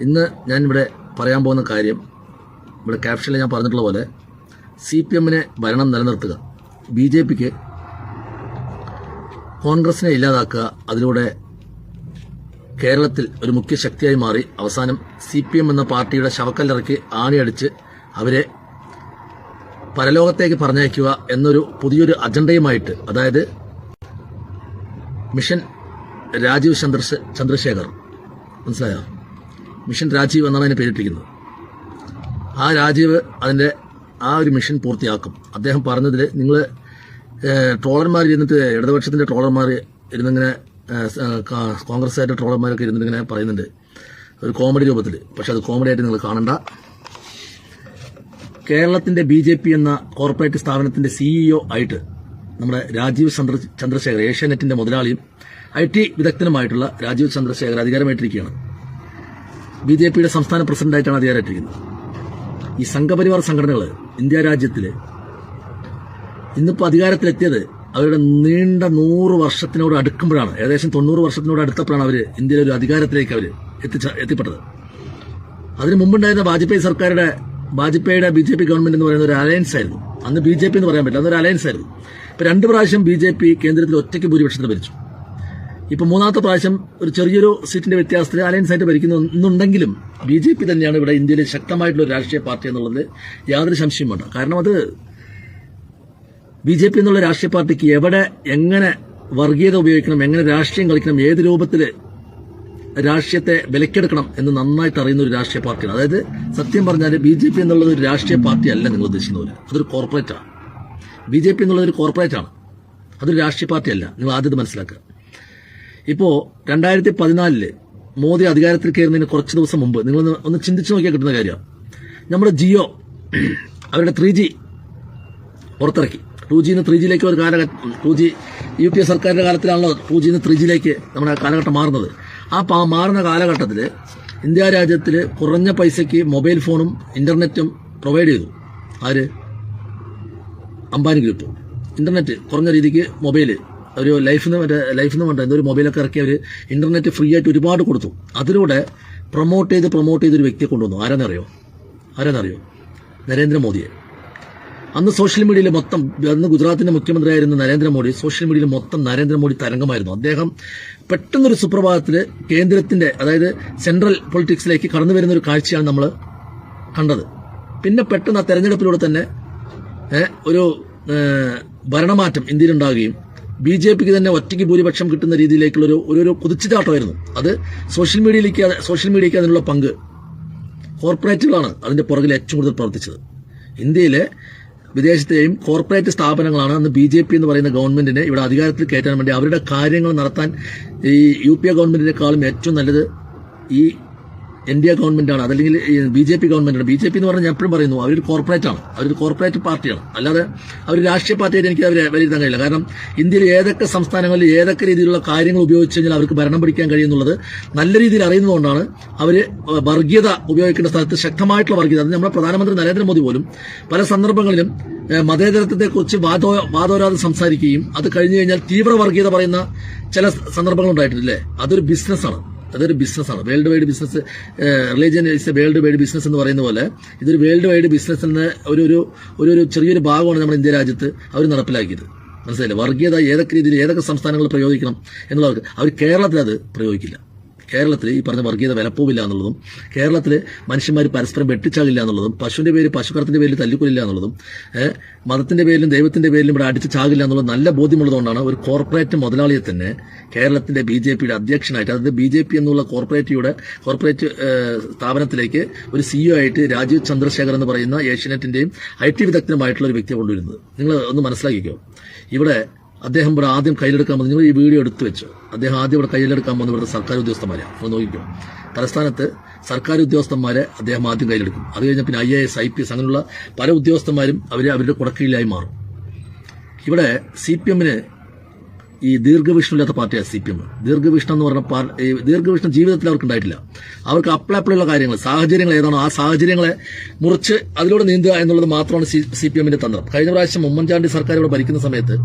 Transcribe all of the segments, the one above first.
ഇന്ന് ഞാൻ ഇവിടെ പറയാൻ പോകുന്ന കാര്യം ഇവിടെ ക്യാപ്ഷനിൽ ഞാൻ പറഞ്ഞിട്ടുള്ള പോലെ സി പി എമ്മിനെ ഭരണം നിലനിർത്തുക. ബി ജെ പിക്ക് കോൺഗ്രസിനെ ഇല്ലാതാക്കുക അതിലൂടെ കേരളത്തിൽ ഒരു മുഖ്യ ശക്തിയായി മാറി അവസാനം സി പി എം എന്ന പാർട്ടിയുടെ ശവക്കല്ലിറക്കി ആണിയടിച്ച് അവരെ പരലോകത്തേക്ക് പറഞ്ഞയക്കുക എന്നൊരു പുതിയൊരു അജണ്ടയുമായിട്ട് അതായത് മിഷൻ രാജീവ് ചന്ദ്രശ ചന്ദ്രശേഖർ. മനസ്സിലായോ? മിഷൻ രാജീവ് എന്നാണ് അതിനെ പേരിട്ടിരിക്കുന്നത്. ആ രാജീവ് അതിന്റെ ആ ഒരു മിഷൻ പൂർത്തിയാക്കും. അദ്ദേഹം പറഞ്ഞതിൽ നിങ്ങൾ ട്രോളർമാർ ഇരുന്നിട്ട് ഇടതുപക്ഷത്തിന്റെ ട്രോളർമാർ ഇരുന്നിങ്ങനെ കോൺഗ്രസ്സായിട്ട് ട്രോളർമാരൊക്കെ ഇരുന്നിങ്ങനെ പറയുന്നുണ്ട്. ഒരു കോമഡി രൂപത്തിൽ പക്ഷെ അത് കോമഡി ആയിട്ട് നിങ്ങൾ കാണണ്ട. കേരളത്തിന്റെ ബി ജെ പി എന്ന കോർപ്പറേറ്റ് സ്ഥാപനത്തിന്റെ സിഇഒ ആയിട്ട് നമ്മുടെ രാജീവ് ചന്ദ്ര ചന്ദ്രശേഖർ ഏഷ്യാനെറ്റിന്റെ മുതലാളിയും ഐ ടി വിദഗ്ധനുമായിട്ടുള്ള രാജീവ് ചന്ദ്രശേഖർ അധികാരമേറ്റിരിക്കുകയാണ്. ബി ജെ പിയുടെ സംസ്ഥാന പ്രസിഡന്റായിട്ടാണ് അധികാരമായിട്ടിരിക്കുന്നത് ഈ സംഘപരിവാർ സംഘടനകൾ ഇന്ത്യ രാജ്യത്തിൽ ഇന്നിപ്പോൾ അധികാരത്തിലെത്തിയത് അവരുടെ നീണ്ട നൂറ് വർഷത്തിനോട് അടുക്കുമ്പോഴാണ്. ഏകദേശം തൊണ്ണൂറ് വർഷത്തിനോട് അടുത്തപ്പോഴാണ് അവർ ഇന്ത്യയിലെ ഒരു അധികാരത്തിലേക്ക് അവർ എത്തിച്ച എത്തിപ്പെട്ടത്. അതിന് മുമ്പുണ്ടായിരുന്ന വാജ്പേയി സർക്കാരുടെ വാജ്പേയിയുടെ ബി ജെ പി ഗവൺമെന്റ് എന്ന് പറയുന്ന ഒരു അലയൻസ് ആയിരുന്നു. അന്ന് ബി ജെ പി എന്ന് പറയാൻ പറ്റില്ല. അതൊരു അലയൻസ് ആയിരുന്നു. ഇപ്പൊ രണ്ട് പ്രാവശ്യം ബി ജെ പി കേന്ദ്രത്തിൽ ഒറ്റയ്ക്ക് ഭൂരിപക്ഷത്തിന് ഭരിച്ചു. ഇപ്പൊ മൂന്നാമത്തെ പ്രാവശ്യം ഒരു ചെറിയൊരു സീറ്റിന്റെ വ്യത്യാസത്തിൽ അലയൻസ് ആയിട്ട് ഭരിക്കുന്നുണ്ടെങ്കിലും ബി ജെ പി തന്നെയാണ് ഇവിടെ ഇന്ത്യയിലെ ശക്തമായിട്ടുള്ള ഒരു രാഷ്ട്രീയ പാർട്ടി എന്നുള്ളത് യാതൊരു സംശയം വേണ്ട. കാരണം അത് ബി ജെ പി എന്നുള്ള രാഷ്ട്രീയ പാർട്ടിക്ക് എവിടെ എങ്ങനെ വർഗീയത ഉപയോഗിക്കണം എങ്ങനെ രാഷ്ട്രീയം കളിക്കണം ഏത് രൂപത്തിൽ രാഷ്ട്രീയത്തെ വിലക്കെടുക്കണം എന്ന് നന്നായിട്ട് അറിയുന്ന ഒരു രാഷ്ട്രീയ പാർട്ടിയാണ്. അതായത് സത്യം പറഞ്ഞാൽ ബി ജെ പി എന്നുള്ളത് ഒരു രാഷ്ട്രീയ പാർട്ടി അല്ല നിങ്ങൾ ഉദ്ദേശിക്കുന്നവർ അതൊരു കോർപ്പറേറ്റാണ് ബി ജെ പി എന്നുള്ളത് ഒരു കോർപ്പറേറ്റാണ് അതൊരു രാഷ്ട്രീയ പാർട്ടി അല്ല നിങ്ങൾ ആദ്യം മനസ്സിലാക്കുക. ഇപ്പോ രണ്ടായിരത്തി പതിനാലിൽ മോദി അധികാരത്തിൽ കയറുന്നതിന് കുറച്ച് ദിവസം മുമ്പ് നിങ്ങൾ ഒന്ന് ചിന്തിച്ചു നോക്കിയാൽ കിട്ടുന്ന കാര്യമാണ് നമ്മുടെ ജിയോ അവരുടെ ത്രീ ജി പുറത്തിറക്കി. ടു ജിന്ന് ത്രീ ജിയിലേക്ക് ഒരു കാലഘട്ടം two G U P A സർക്കാരിന്റെ കാലത്തിലാണല്ലോ ടു ജിന്ന് ത്രീ ജിയിലേക്ക് നമ്മുടെ കാലഘട്ടം മാറുന്നത്. ആ മാറുന്ന കാലഘട്ടത്തിൽ ഇന്ത്യ രാജ്യത്തിൽ കുറഞ്ഞ പൈസയ്ക്ക് മൊബൈൽ ഫോണും ഇന്റർനെറ്റും പ്രൊവൈഡ് ചെയ്തു. ആര്? അംബാനി ഗ്രൂപ്പ്. ഇന്റർനെറ്റ് കുറഞ്ഞ രീതിക്ക് മൊബൈൽ ഒരു ലൈഫിന് മറ്റേ ലൈഫിന് വേണ്ട എന്തോ ഒരു മൊബൈലൊക്കെ ഇറക്കി അവർ ഇന്റർനെറ്റ് ഫ്രീ ആയിട്ട് ഒരുപാട് കൊടുത്തു. അതിലൂടെ പ്രൊമോട്ട് ചെയ്ത് പ്രൊമോട്ട് ചെയ്തൊരു വ്യക്തിയെ കൊണ്ടുവന്നു. ആരാന്നറിയോ? ആരാന്നറിയോ? നരേന്ദ്രമോദിയെ. അന്ന് സോഷ്യൽ മീഡിയയിൽ മൊത്തം അന്ന് ഗുജറാത്തിന്റെ മുഖ്യമന്ത്രിയായിരുന്ന നരേന്ദ്രമോദി സോഷ്യൽ മീഡിയയിൽ മൊത്തം നരേന്ദ്രമോദി തരംഗമായിരുന്നു. അദ്ദേഹം പെട്ടെന്നൊരു സുപ്രഭാതത്തിൽ കേന്ദ്രത്തിന്റെ അതായത് സെൻട്രൽ പൊളിറ്റിക്സിലേക്ക് കടന്നു വരുന്ന ഒരു കാഴ്ചയാണ് നമ്മൾ കണ്ടത്. പിന്നെ പെട്ടെന്ന് ആ തെരഞ്ഞെടുപ്പിലൂടെ തന്നെ ഒരു ഭരണമാറ്റം ഇന്ത്യയിൽ ഉണ്ടാകുകയും ബി ജെ പിക്ക് തന്നെ ഒറ്റയ്ക്ക് ഭൂരിപക്ഷം കിട്ടുന്ന രീതിയിലേക്കുള്ള ഒരു ഒരു കുതിച്ചുചാട്ടമായിരുന്നു. അത് സോഷ്യൽ മീഡിയയിലേക്ക് സോഷ്യൽ മീഡിയയ്ക്ക് അതിനുള്ള പങ്ക് കോർപ്പറേറ്റുകളാണ് അതിന്റെ പുറകിൽ ഏറ്റവും കൂടുതൽ പ്രവർത്തിച്ചത്. ഇന്ത്യയിലെ വിദേശത്തെയും കോർപ്പറേറ്റ് സ്ഥാപനങ്ങളാണ് അന്ന് ബി ജെ പി എന്ന് പറയുന്ന ഗവൺമെന്റിനെ ഇവിടെ അധികാരത്തിൽ കയറ്റാൻ വേണ്ടി അവരുടെ കാര്യങ്ങൾ നടത്താൻ ഈ യു പി എ ഗവൺമെന്റിനേക്കാളും ഏറ്റവും നല്ലത് ഈ എൻ ഡി എ ഗവൺമെന്റാണ് അതല്ലെങ്കിൽ ബി ജെ പി ഗവൺമെന്റാണ് ബി ജെ പി എന്ന് പറഞ്ഞാൽ ഞാൻ എപ്പോഴും പറയുന്നു അവരൊരു കോർപ്പറേറ്റ് ആണ്. അവരൊരു കോർപ്പറേറ്റ് പാർട്ടിയാണ് അല്ലാതെ അവർ രാഷ്ട്രീയ പാർട്ടിയായിട്ട് എനിക്ക് അവരെ വിലയിരുത്താൻ കഴിയില്ല. കാരണം ഇന്ത്യയിൽ ഏതൊക്കെ സംസ്ഥാനങ്ങളിൽ ഏതൊക്കെ രീതിയിലുള്ള കാര്യങ്ങൾ ഉപയോഗിച്ച് കഴിഞ്ഞാൽ അവർക്ക് ഭരണം പിടിക്കാൻ കഴിയുന്നുള്ളത് നല്ല രീതിയിൽ അറിയുന്നതുകൊണ്ടാണ് അവർ വർഗീയത ഉപയോഗിക്കേണ്ട സ്ഥലത്ത് ശക്തമായിട്ടുള്ള വർഗീയത. അത് നമ്മുടെ പ്രധാനമന്ത്രി നരേന്ദ്രമോദി പോലും പല സന്ദർഭങ്ങളിലും മതേതരത്വത്തെക്കുറിച്ച് വാദോ വാദോരാതെ സംസാരിക്കുകയും അത് കഴിഞ്ഞു കഴിഞ്ഞാൽ തീവ്ര വർഗീയത പറയുന്ന ചില സന്ദർഭങ്ങൾ ഉണ്ടായിട്ടില്ലേ അതൊരു ബിസിനസ്സാണ് അതൊരു ബിസിനസ്സാണ്. World wide business religion is a world wide business എന്ന് പറയുന്ന പോലെ ഇതൊരു വേൾഡ് വൈഡ് ബിസിനസ് എന്ന ഒരു ഒരു ഒരു ചെറിയൊരു ഭാഗമാണ് നമ്മുടെ ഇന്ത്യ രാജ്യത്ത് അവർ നടപ്പിലാക്കിയത്. മനസ്സിലായില്ലേ? വർഗീയത ഏതൊക്കെ രീതിയിൽ ഏതൊക്കെ സംസ്ഥാനങ്ങൾ പ്രയോഗിക്കണം എന്നുള്ളവർക്ക് അവർ കേരളത്തിൽ അത് പ്രയോഗിക്കില്ല. കേരളത്തിൽ ഈ പറഞ്ഞ വർഗീയത വിലപ്പോവില്ല എന്നുള്ളതും കേരളത്തിൽ മനുഷ്യന്മാർ പരസ്പരം വെട്ടിച്ചാകില്ല എന്നുള്ളതും പശുവിന്റെ പേര് പശുക്കടത്തിന്റെ പേരിൽ തല്ലിക്കൊല്ലില്ല എന്നുള്ളതും മതത്തിന്റെ പേരിലും ദൈവത്തിന്റെ പേരിലും ഇവിടെ അടിച്ച് ചാകില്ല എന്നുള്ളത് നല്ല ബോധ്യമുള്ളതുകൊണ്ടാണ് ഒരു കോർപ്പറേറ്റ് മുതലാളിയെ തന്നെ കേരളത്തിന്റെ ബി ജെ പിയുടെ അധ്യക്ഷനായിട്ട് അതായത് ബി ജെ പി എന്നുള്ള കോർപ്പറേറ്റിയുടെ കോർപ്പറേറ്റ് സ്ഥാപനത്തിലേക്ക് ഒരു സിഇഒ ആയിട്ട് രാജീവ് ചന്ദ്രശേഖർ എന്ന് പറയുന്ന ഏഷ്യനെറ്റിന്റെയും ഐ ടി വിദഗ്ധനുമായിട്ടുള്ള ഒരു വ്യക്തിയെ കൊണ്ടുവരുന്നത്. നിങ്ങൾ ഒന്ന് മനസ്സിലാക്കിക്കോ. ഇവിടെ അദ്ദേഹം ഇവിടെ ആദ്യം കയ്യിലെടുക്കാൻ വന്നു. ഈ വീഡിയോ എടുത്തു വെച്ചു. അദ്ദേഹം ആദ്യം ഇവിടെ കയ്യിലെടുക്കാൻ വന്നു ഇവിടുത്തെ സർക്കാർ ഉദ്യോഗസ്ഥന്മാരെ. ഒന്ന് നോക്കിക്കോ. തലസ്ഥാനത്ത് സർക്കാർ ഉദ്യോഗസ്ഥന്മാരെ അദ്ദേഹം ആദ്യം കയ്യിലെടുക്കും. അത് കഴിഞ്ഞ പിന്നെ I A S I P S അങ്ങനെയുള്ള പല ഉദ്യോഗസ്ഥന്മാരും അവരെ അവരുടെ കുടക്കീഴിലായി മാറും. ഇവിടെ സി പി എമ്മിന് ഈ ദീർഘവീക്ഷണമില്ലാത്ത പാർട്ടിയാണ് സി പി എം ദീർഘവീക്ഷണം എന്ന് പറഞ്ഞ പാർട്ടി ദീർഘവീക്ഷണം ജീവിതത്തിൽ അവർക്ക് ഉണ്ടായിട്ടില്ല. അവർക്ക് അപ്പളപ്പിളുള്ള കാര്യങ്ങൾ സാഹചര്യങ്ങൾ ഏതാണോ ആ സാഹചര്യങ്ങളെ മുറിച്ച് അതിലൂടെ നീന്തുക എന്നുള്ളത് മാത്രമാണ് സി പി എമ്മിന്റെ തന്ത്രം. കഴിഞ്ഞ പ്രാവശ്യം ഉമ്മൻചാണ്ടി സർക്കാർ ഇവിടെ ഭരിക്കുന്ന സമയത്ത്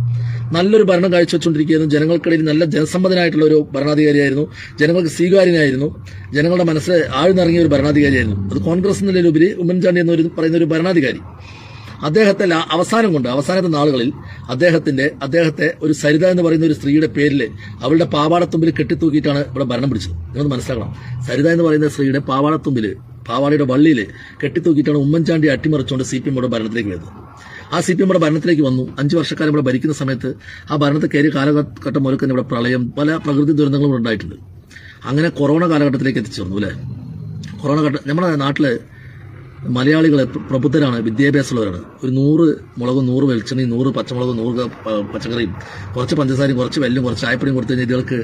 നല്ലൊരു ഭരണം കാഴ്ചവെച്ചുകൊണ്ടിരിക്കുകയായിരുന്നു. ജനങ്ങൾക്കിടയിൽ നല്ല ജനസമ്മതനായിട്ടുള്ള ഒരു ഭരണാധികാരിയായിരുന്നു. ജനങ്ങൾക്ക് സ്വീകാര്യനായിരുന്നു. ജനങ്ങളുടെ മനസ്സിൽ ആഴ്ന്നിറങ്ങിയ ഒരു ഭരണാധികാരിയായിരുന്നു. അത് കോൺഗ്രസ് എന്നുള്ളതിലുപരി ഉമ്മൻചാണ്ടി എന്നൊരു പറയുന്ന ഒരു ഭരണാധികാരി. അദ്ദേഹത്തെ അവസാനം കൊണ്ട് അവസാനത്തെ നാളുകളിൽ അദ്ദേഹത്തിന്റെ അദ്ദേഹത്തെ ഒരു സരിത എന്ന് പറയുന്ന ഒരു സ്ത്രീയുടെ പേരിൽ അവളുടെ പാവാടത്തുമ്പിൽ കെട്ടിത്തൂക്കിയിട്ടാണ് ഇവിടെ ഭരണം പിടിച്ചത്. നിങ്ങൾ മനസ്സിലാക്കണം. സരിത എന്ന് പറയുന്ന സ്ത്രീയുടെ പാവാടത്തുമ്പിൽ പാവാടയുടെ വള്ളിയിൽ കെട്ടിത്തൂക്കിയിട്ടാണ് ഉമ്മൻചാണ്ടി അട്ടിമറിച്ചുകൊണ്ട് സി പി എം ഇവിടെ ഭരണത്തിലേക്ക് വരുന്നത്. ആ സി പി എമ്മയുടെ ഭരണത്തിലേക്ക് വന്നു. അഞ്ച് വർഷക്കാലം ഇവിടെ ഭരിക്കുന്ന സമയത്ത് ആ ഭരണത്തെ കയറി കാലഘട്ടം മുതൽ തന്നെ ഇവിടെ പ്രളയം പല പ്രകൃതി ദുരന്തങ്ങളും ഉണ്ടായിട്ടുണ്ട്. അങ്ങനെ കൊറോണ കാലഘട്ടത്തിലേക്ക് എത്തിച്ചേർന്നു അല്ലേ? കൊറോണ ഘട്ടം നമ്മുടെ നാട്ടിൽ മലയാളികളെ പ്ര- പ്രബുദ്ധരാണ് വിദ്യാഭ്യാസമുള്ളവരാണ്. ഒരു നൂറ് മുളകും നൂറ് വെളിച്ചെണ്ണയും നൂറ് പച്ചമുളകും നൂറ് പച്ചക്കറിയും കുറച്ച് പഞ്ചസാരയും കുറച്ച് വെല്ലും കുറച്ച് ചായപ്പൊടിയും കൊടുത്തു കഴിഞ്ഞാൽ ഇതുകൾക്ക്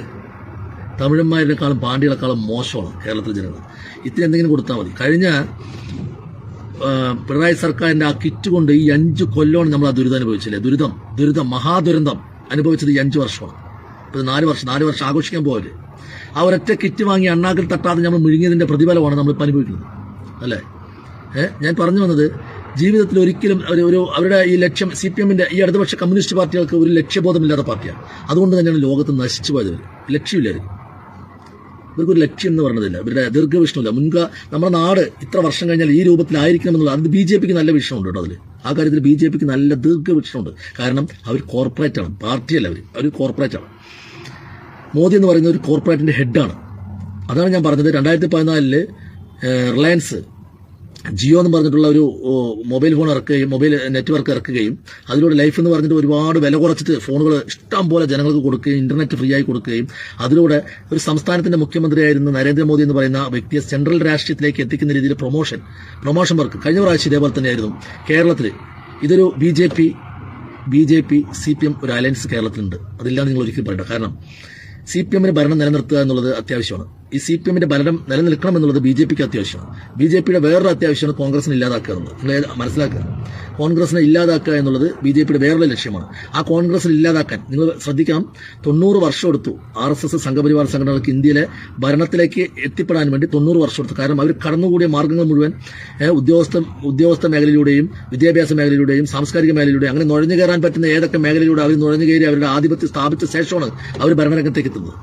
തമിഴന്മാരെക്കാളും പാണ്ഡ്യകളെക്കാളും മോശമാണ് കേരളത്തിലെ ജനങ്ങൾ. ഇത്തിരി എന്തെങ്കിലും കൊടുത്താൽ മതി. കഴിഞ്ഞ പിണറായി സർക്കാരിന്റെ ആ കിറ്റ് കൊണ്ട് ഈ അഞ്ച് കൊല്ലമാണ് നമ്മൾ ആ ദുരിതം അനുഭവിച്ചില്ലേ? ദുരിതം ദുരിതം മഹാദുരന്തം അനുഭവിച്ചത് ഈ അഞ്ച് വർഷമാണ്. ഇപ്പോൾ നാല് വർഷം നാല് വർഷം ആഘോഷിക്കാൻ പോകല്ലേ ആ ഒരൊറ്റ കിറ്റ് വാങ്ങി അണ്ണാക്കിൽ തട്ടാതെ നമ്മൾ മുഴുങ്ങിയതിന്റെ പ്രതിഫലമാണ് നമ്മൾ ഇപ്പം അനുഭവിക്കുന്നത്. അല്ലേ? ഞാൻ പറഞ്ഞു വന്നത് ജീവിതത്തിൽ ഒരിക്കലും ഒരു ഒരു അവരുടെ ഈ ലക്ഷ്യം സി പി എമ്മിന്റെ ഈ ഇടതുപക്ഷ കമ്മ്യൂണിസ്റ്റ് പാർട്ടികൾക്ക് ഒരു ലക്ഷ്യബോധമില്ലാത്ത പാർട്ടിയാണ്. അതുകൊണ്ട് തന്നെയാണ് ലോകത്ത് നശിച്ചു പോയത് ലക്ഷ്യമില്ല ഇവർക്കൊരു ലക്ഷ്യം എന്ന് പറഞ്ഞതില്ല ഇവരുടെ ദീർഘവിഷ്ണമില്ല മുൻക നമ്മുടെ നാട് ഇത്ര വർഷം കഴിഞ്ഞാൽ ഈ രൂപത്തിലായിരിക്കണം എന്നുള്ളത് അത് ബി ജെ പിക്ക് നല്ല വിഷയമുണ്ട് കേട്ടോ അതിൽ ആ കാര്യത്തിൽ ബി ജെ പിക്ക് നല്ല ദീർഘവീക്ഷണമുണ്ട്. കാരണം അവർ കോർപ്പറേറ്റ് ആണ്. പാർട്ടിയല്ല അവർ അവർ ആണ്. മോദി എന്ന് പറയുന്ന ഒരു കോർപ്പറേറ്റിന്റെ ഹെഡാണ് അതാണ് ഞാൻ പറഞ്ഞത്. രണ്ടായിരത്തി പതിനാലിൽ റിലയൻസ് ജിയോ എന്ന് പറഞ്ഞിട്ടുള്ള ഒരു മൊബൈൽ ഫോൺ ഇറക്കുകയും മൊബൈൽ നെറ്റ്വർക്ക് ഇറക്കുകയും അതിലൂടെ ലൈഫ് എന്ന് പറഞ്ഞിട്ട് ഒരുപാട് വില കുറച്ചിട്ട് ഫോണുകൾ ഇഷ്ടം പോലെ ജനങ്ങൾക്ക് കൊടുക്കുകയും ഇന്റർനെറ്റ് ഫ്രീ ആയി കൊടുക്കുകയും അതിലൂടെ ഒരു സംസ്ഥാനത്തിന്റെ മുഖ്യമന്ത്രിയായിരുന്ന നരേന്ദ്രമോദി എന്ന് പറയുന്ന വ്യക്തിയെ സെൻട്രൽ രാഷ്ട്രീയത്തിലേക്ക് എത്തിക്കുന്ന രീതിയിൽ പ്രൊമോഷൻ പ്രൊമോഷൻ വർക്ക് കഴിഞ്ഞ പ്രാവശ്യം ഇതേപോലെ തന്നെയായിരുന്നു. കേരളത്തിൽ ഇതൊരു B J P B J P C P M ഒരു അലയൻസ് കേരളത്തിലുണ്ട്. അതില്ലാതെ നിങ്ങൾ ഒരിക്കലും പറയണ്ട. കാരണം സി പി എമ്മിന് ഭരണം നിലനിർത്തുക എന്നുള്ളത് അത്യാവശ്യമാണ്. ഈ സി പി എമ്മിന്റെ ഭരണം നിലനിൽക്കണം എന്നുള്ളത് ബി ജെ പിക്ക് അത്യാവശ്യമാണ് ബി ജെ പിയുടെ വേറൊരു അത്യാവശ്യമാണ് കോൺഗ്രസിനെ ഇല്ലാതാക്കുക എന്നുള്ളത് മനസ്സിലാക്കുക. കോൺഗ്രസിനെ ഇല്ലാതാക്കുക എന്നുള്ളത് ബി ജെ പിയുടെ വേറൊരു ലക്ഷ്യമാണ്. ആ കോൺഗ്രസിനെ ഇല്ലാതാക്കാൻ നിങ്ങൾ ശ്രദ്ധിക്കാം. തൊണ്ണൂറ് വർഷം എടുത്തു ആർ എസ് എസ് സംഘപരിവാർ സംഘടനകൾക്ക് ഇന്ത്യയിലെ ഭരണത്തിലേക്ക് എത്തിപ്പെടാൻ വേണ്ടി തൊണ്ണൂറ് വർഷം എടുത്തു. കാരണം അവർ കടന്നുകൂടിയ മാർഗങ്ങൾ മുഴുവൻ ഉദ്യോഗസ്ഥ ഉദ്യോഗസ്ഥ മേഖലയിലൂടെയും വിദ്യാഭ്യാസ മേഖലയിലൂടെയും സാംസ്കാരിക മേഖലയിലൂടെയും അങ്ങനെ നുഴഞ്ഞു കയറാൻ പറ്റുന്ന ഏതൊക്കെ മേഖലയിലൂടെ അവർ നുഴഞ്ഞു കയറി അവരുടെ ആധിപത്യം സ്ഥാപിച്ച ശേഷമാണ് അവർ ഭരണരംഗത്തേക്ക് എത്തുന്നത്.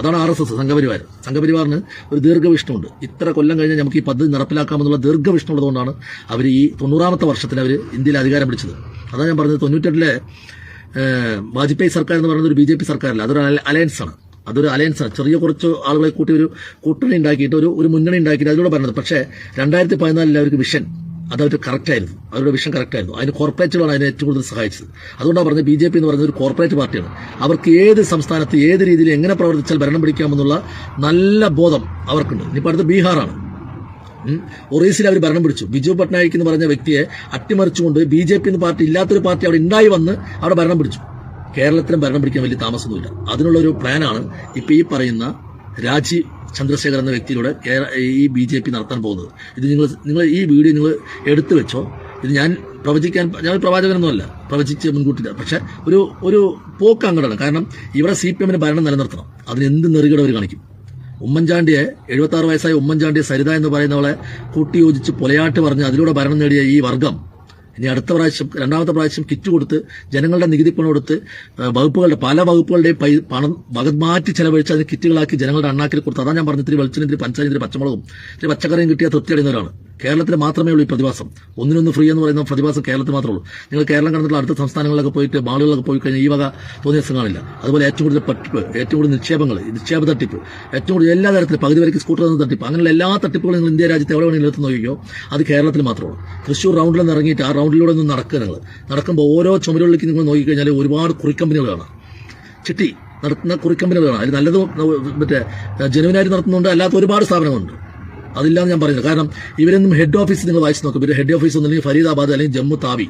അതാണ് ആർ എസ് എസ് സംഘപരിവാർ സംഘപരിവാറിന് ഒരു ദീർഘവിഷ്ണുണ്ട് ഇത്ര കൊല്ലം കഴിഞ്ഞാൽ നമുക്ക് ഈ പദ്ധതി നടപ്പിലാക്കാമെന്നുള്ള ദീർഘവിഷ്ണു ഉള്ളതുകൊണ്ടാണ് അവർ ഈ തൊണ്ണൂറാമത്തെ വർഷത്തിൽ അവർ ഇന്ത്യയിൽ അധികാരം പിടിച്ചത്. അതാണ് ഞാൻ പറഞ്ഞത് തൊണ്ണൂറ്റെട്ടിലെ വാജ്പേയി സർക്കാർ എന്ന് പറയുന്നത് ഒരു ബി ജെ പി സർക്കാരല്ല. അതൊരു അല- അലയൻസ് ആണ് അതൊരു അലയൻസ് ആണ് ചെറിയ കുറച്ച് ആളുകളെ കൂട്ടി ഒരു കൂട്ടണി ഉണ്ടാക്കിയിട്ട് ഒരു ഒരു മുന്നണി ഉണ്ടാക്കിയിട്ട് അതിലൂടെ പറഞ്ഞത്. പക്ഷേ രണ്ടായിരത്തി പതിനാലിൽ അവർക്ക് വിഷൻ. അത് അവർ കറക്റ്റ് അവരുടെ വിഷൻ കറക്റ്റായിരുന്നു. അതിന് കോർപ്പറേറ്റുകളാണ് അതിനെ ഏറ്റവും കൂടുതൽ സഹായിച്ചത്. അതുകൊണ്ടാണ് പറഞ്ഞത് ബി ജെ പി എന്ന് പറയുന്നത് ഒരു കോർപ്പറേറ്റ് പാർട്ടിയാണ്. അവർക്ക് ഏത് സംസ്ഥാനത്ത് ഏത് രീതിയിൽ എങ്ങനെ പ്രവർത്തിച്ചാൽ ഭരണം പിടിക്കാമെന്നുള്ള നല്ല ബോധം അവർക്കുണ്ട്. ഇനിയിപ്പോൾ അടുത്ത് ബീഹാറാണ്. ഒറീസിൽ അവർ ഭരണം പിടിച്ചു. ബിജു പട്നായിക് എന്ന് പറഞ്ഞ വ്യക്തിയെ അട്ടിമറിച്ചുകൊണ്ട് ബി ജെ പി എന്ന പാർട്ടി ഇല്ലാത്തൊരു പാർട്ടി അവിടെ ഉണ്ടായി വന്ന് അവിടെ ഭരണം പിടിച്ചു. കേരളത്തിലും ഭരണം പിടിക്കാൻ വലിയ താമസമൊന്നുമില്ല. അതിനുള്ള ഒരു പ്ലാനാണ് ഇപ്പോൾ ഈ പറയുന്ന രാജീവ് ചന്ദ്രശേഖർ എന്ന വ്യക്തിയിലൂടെ ഈ ബി ജെ പി നടത്താൻ പോകുന്നത്. ഇത് നിങ്ങൾ നിങ്ങൾ ഈ വീഡിയോ നിങ്ങൾ എടുത്തു വെച്ചോ. ഇത് ഞാൻ പ്രവചിക്കാൻ ഞാൻ പ്രവാചകനൊന്നുമല്ല. പ്രവചിച്ച് മുൻകൂട്ടില്ല. പക്ഷെ ഒരു ഒരു പോക്ക് അങ്ങടാണ് കാരണം ഇവിടെ സി പി എമ്മിന് ഭരണം നിലനിർത്തണം. അതിന് എന്ത് കാണിക്കും? ഉമ്മൻചാണ്ടിയെ എഴുപത്താറ് വയസ്സായ ഉമ്മൻചാണ്ടിയെ സരിത എന്ന് പറയുന്നവളെ കൂട്ടിയോജിച്ച് പൊലയാട്ട് പറഞ്ഞ് അതിലൂടെ ഭരണം നേടിയ ഈ വർഗം ഇനി അടുത്ത പ്രാവശ്യം രണ്ടാമത്തെ പ്രാവശ്യം കിറ്റ് കൊടുത്ത് ജനങ്ങളുടെ നികുതി പണം കൊടുത്ത് വകുപ്പുകളുടെ പല വകുപ്പുകളുടെയും പൈ പണം വകത് മാറ്റി ചെലവഴിച്ച് അതിന് കിറ്റുകളാക്കി ജനങ്ങളുടെ അണ്ണാക്കിൽ കൊടുത്ത്. അതാണ് ഞാൻ പറഞ്ഞത്. ഇത്തിരി വെളിച്ചിന് ഇത്തിരി പഞ്ചായത്ത് ഇത്തിരി പച്ചമുളകും. ഇത്തിരി പച്ചക്കറിയും കിട്ടിയാൽ തൃപ്തി അடைയുന്നവരാണ് കേരളത്തിൽ മാത്രമേ ഉള്ളൂ ഈ പ്രതിഭാസം. ഒന്നിനൊന്ന് ഫ്രീ എന്ന് പറയുന്ന പ്രതിഭാസം കേരളത്തിൽ മാത്രമേ ഉള്ളൂ. നിങ്ങൾ കേരളം കണ്ടിട്ടുള്ള അടുത്ത സംസ്ഥാനങ്ങളിലൊക്കെ പോയിട്ട് മാളുകളിലൊക്കെ പോയി കഴിഞ്ഞാൽ ഈ വക തോന്നിയ സംഘങ്ങളില്ല അതുപോലെ ഏറ്റവും കൂടുതൽ തട്ടിപ്പ് ഏറ്റവും കൂടുതൽ നിക്ഷേപങ്ങൾ നിക്ഷേപ തട്ടിപ്പ് ഏറ്റവും കൂടുതൽ എല്ലാ തരത്തിലും പകുതി വരയ്ക്ക് സ്കൂട്ടർ നിന്ന് തട്ടിപ്പ് അങ്ങനെയുള്ള എല്ലാ തട്ടിപ്പുകളും നിങ്ങൾ ഇന്ത്യ രാജ്യത്ത് എവിടെ വേണമെങ്കിലും എടുത്ത് നോക്കിയോ അത് കേരളത്തിൽ മാത്രമാണ് തൃശ്ശൂർ റൗണ്ടിൽ നിന്ന് ഇറങ്ങിയിട്ട് ആ റൗണ്ടിലൂടെ ഒന്ന് നടക്കുക നിങ്ങൾ നടക്കുമ്പോൾ ഓരോ ചുമരുകളിലേക്ക് നിങ്ങൾ നോക്കിക്കഴിഞ്ഞാൽ ഒരുപാട് കുറിക്കമ്പനികൾ കാണാം ചിട്ടി നടത്തുന്ന കുറിക്കമ്പനികളാണ്. അതിൽ നല്ലത് മറ്റേ ജനുവിനായിട്ട് നടത്തുന്നുണ്ട് അല്ലാത്ത ഒരുപാട് സ്ഥാപനങ്ങളുണ്ട്. അതില്ലാന്ന് ഞാൻ പറയുന്നത് കാരണം ഇവരൊന്നും ഹെഡ് ഓഫീസ് നിങ്ങൾ വായിച്ച് നോക്കും. ഇവരുടെ ഹെഡ് ഓഫീസ് ഒന്നുമില്ലെങ്കിൽ ഫരീദാബാദ് അല്ലെങ്കിൽ ജമ്മു താവി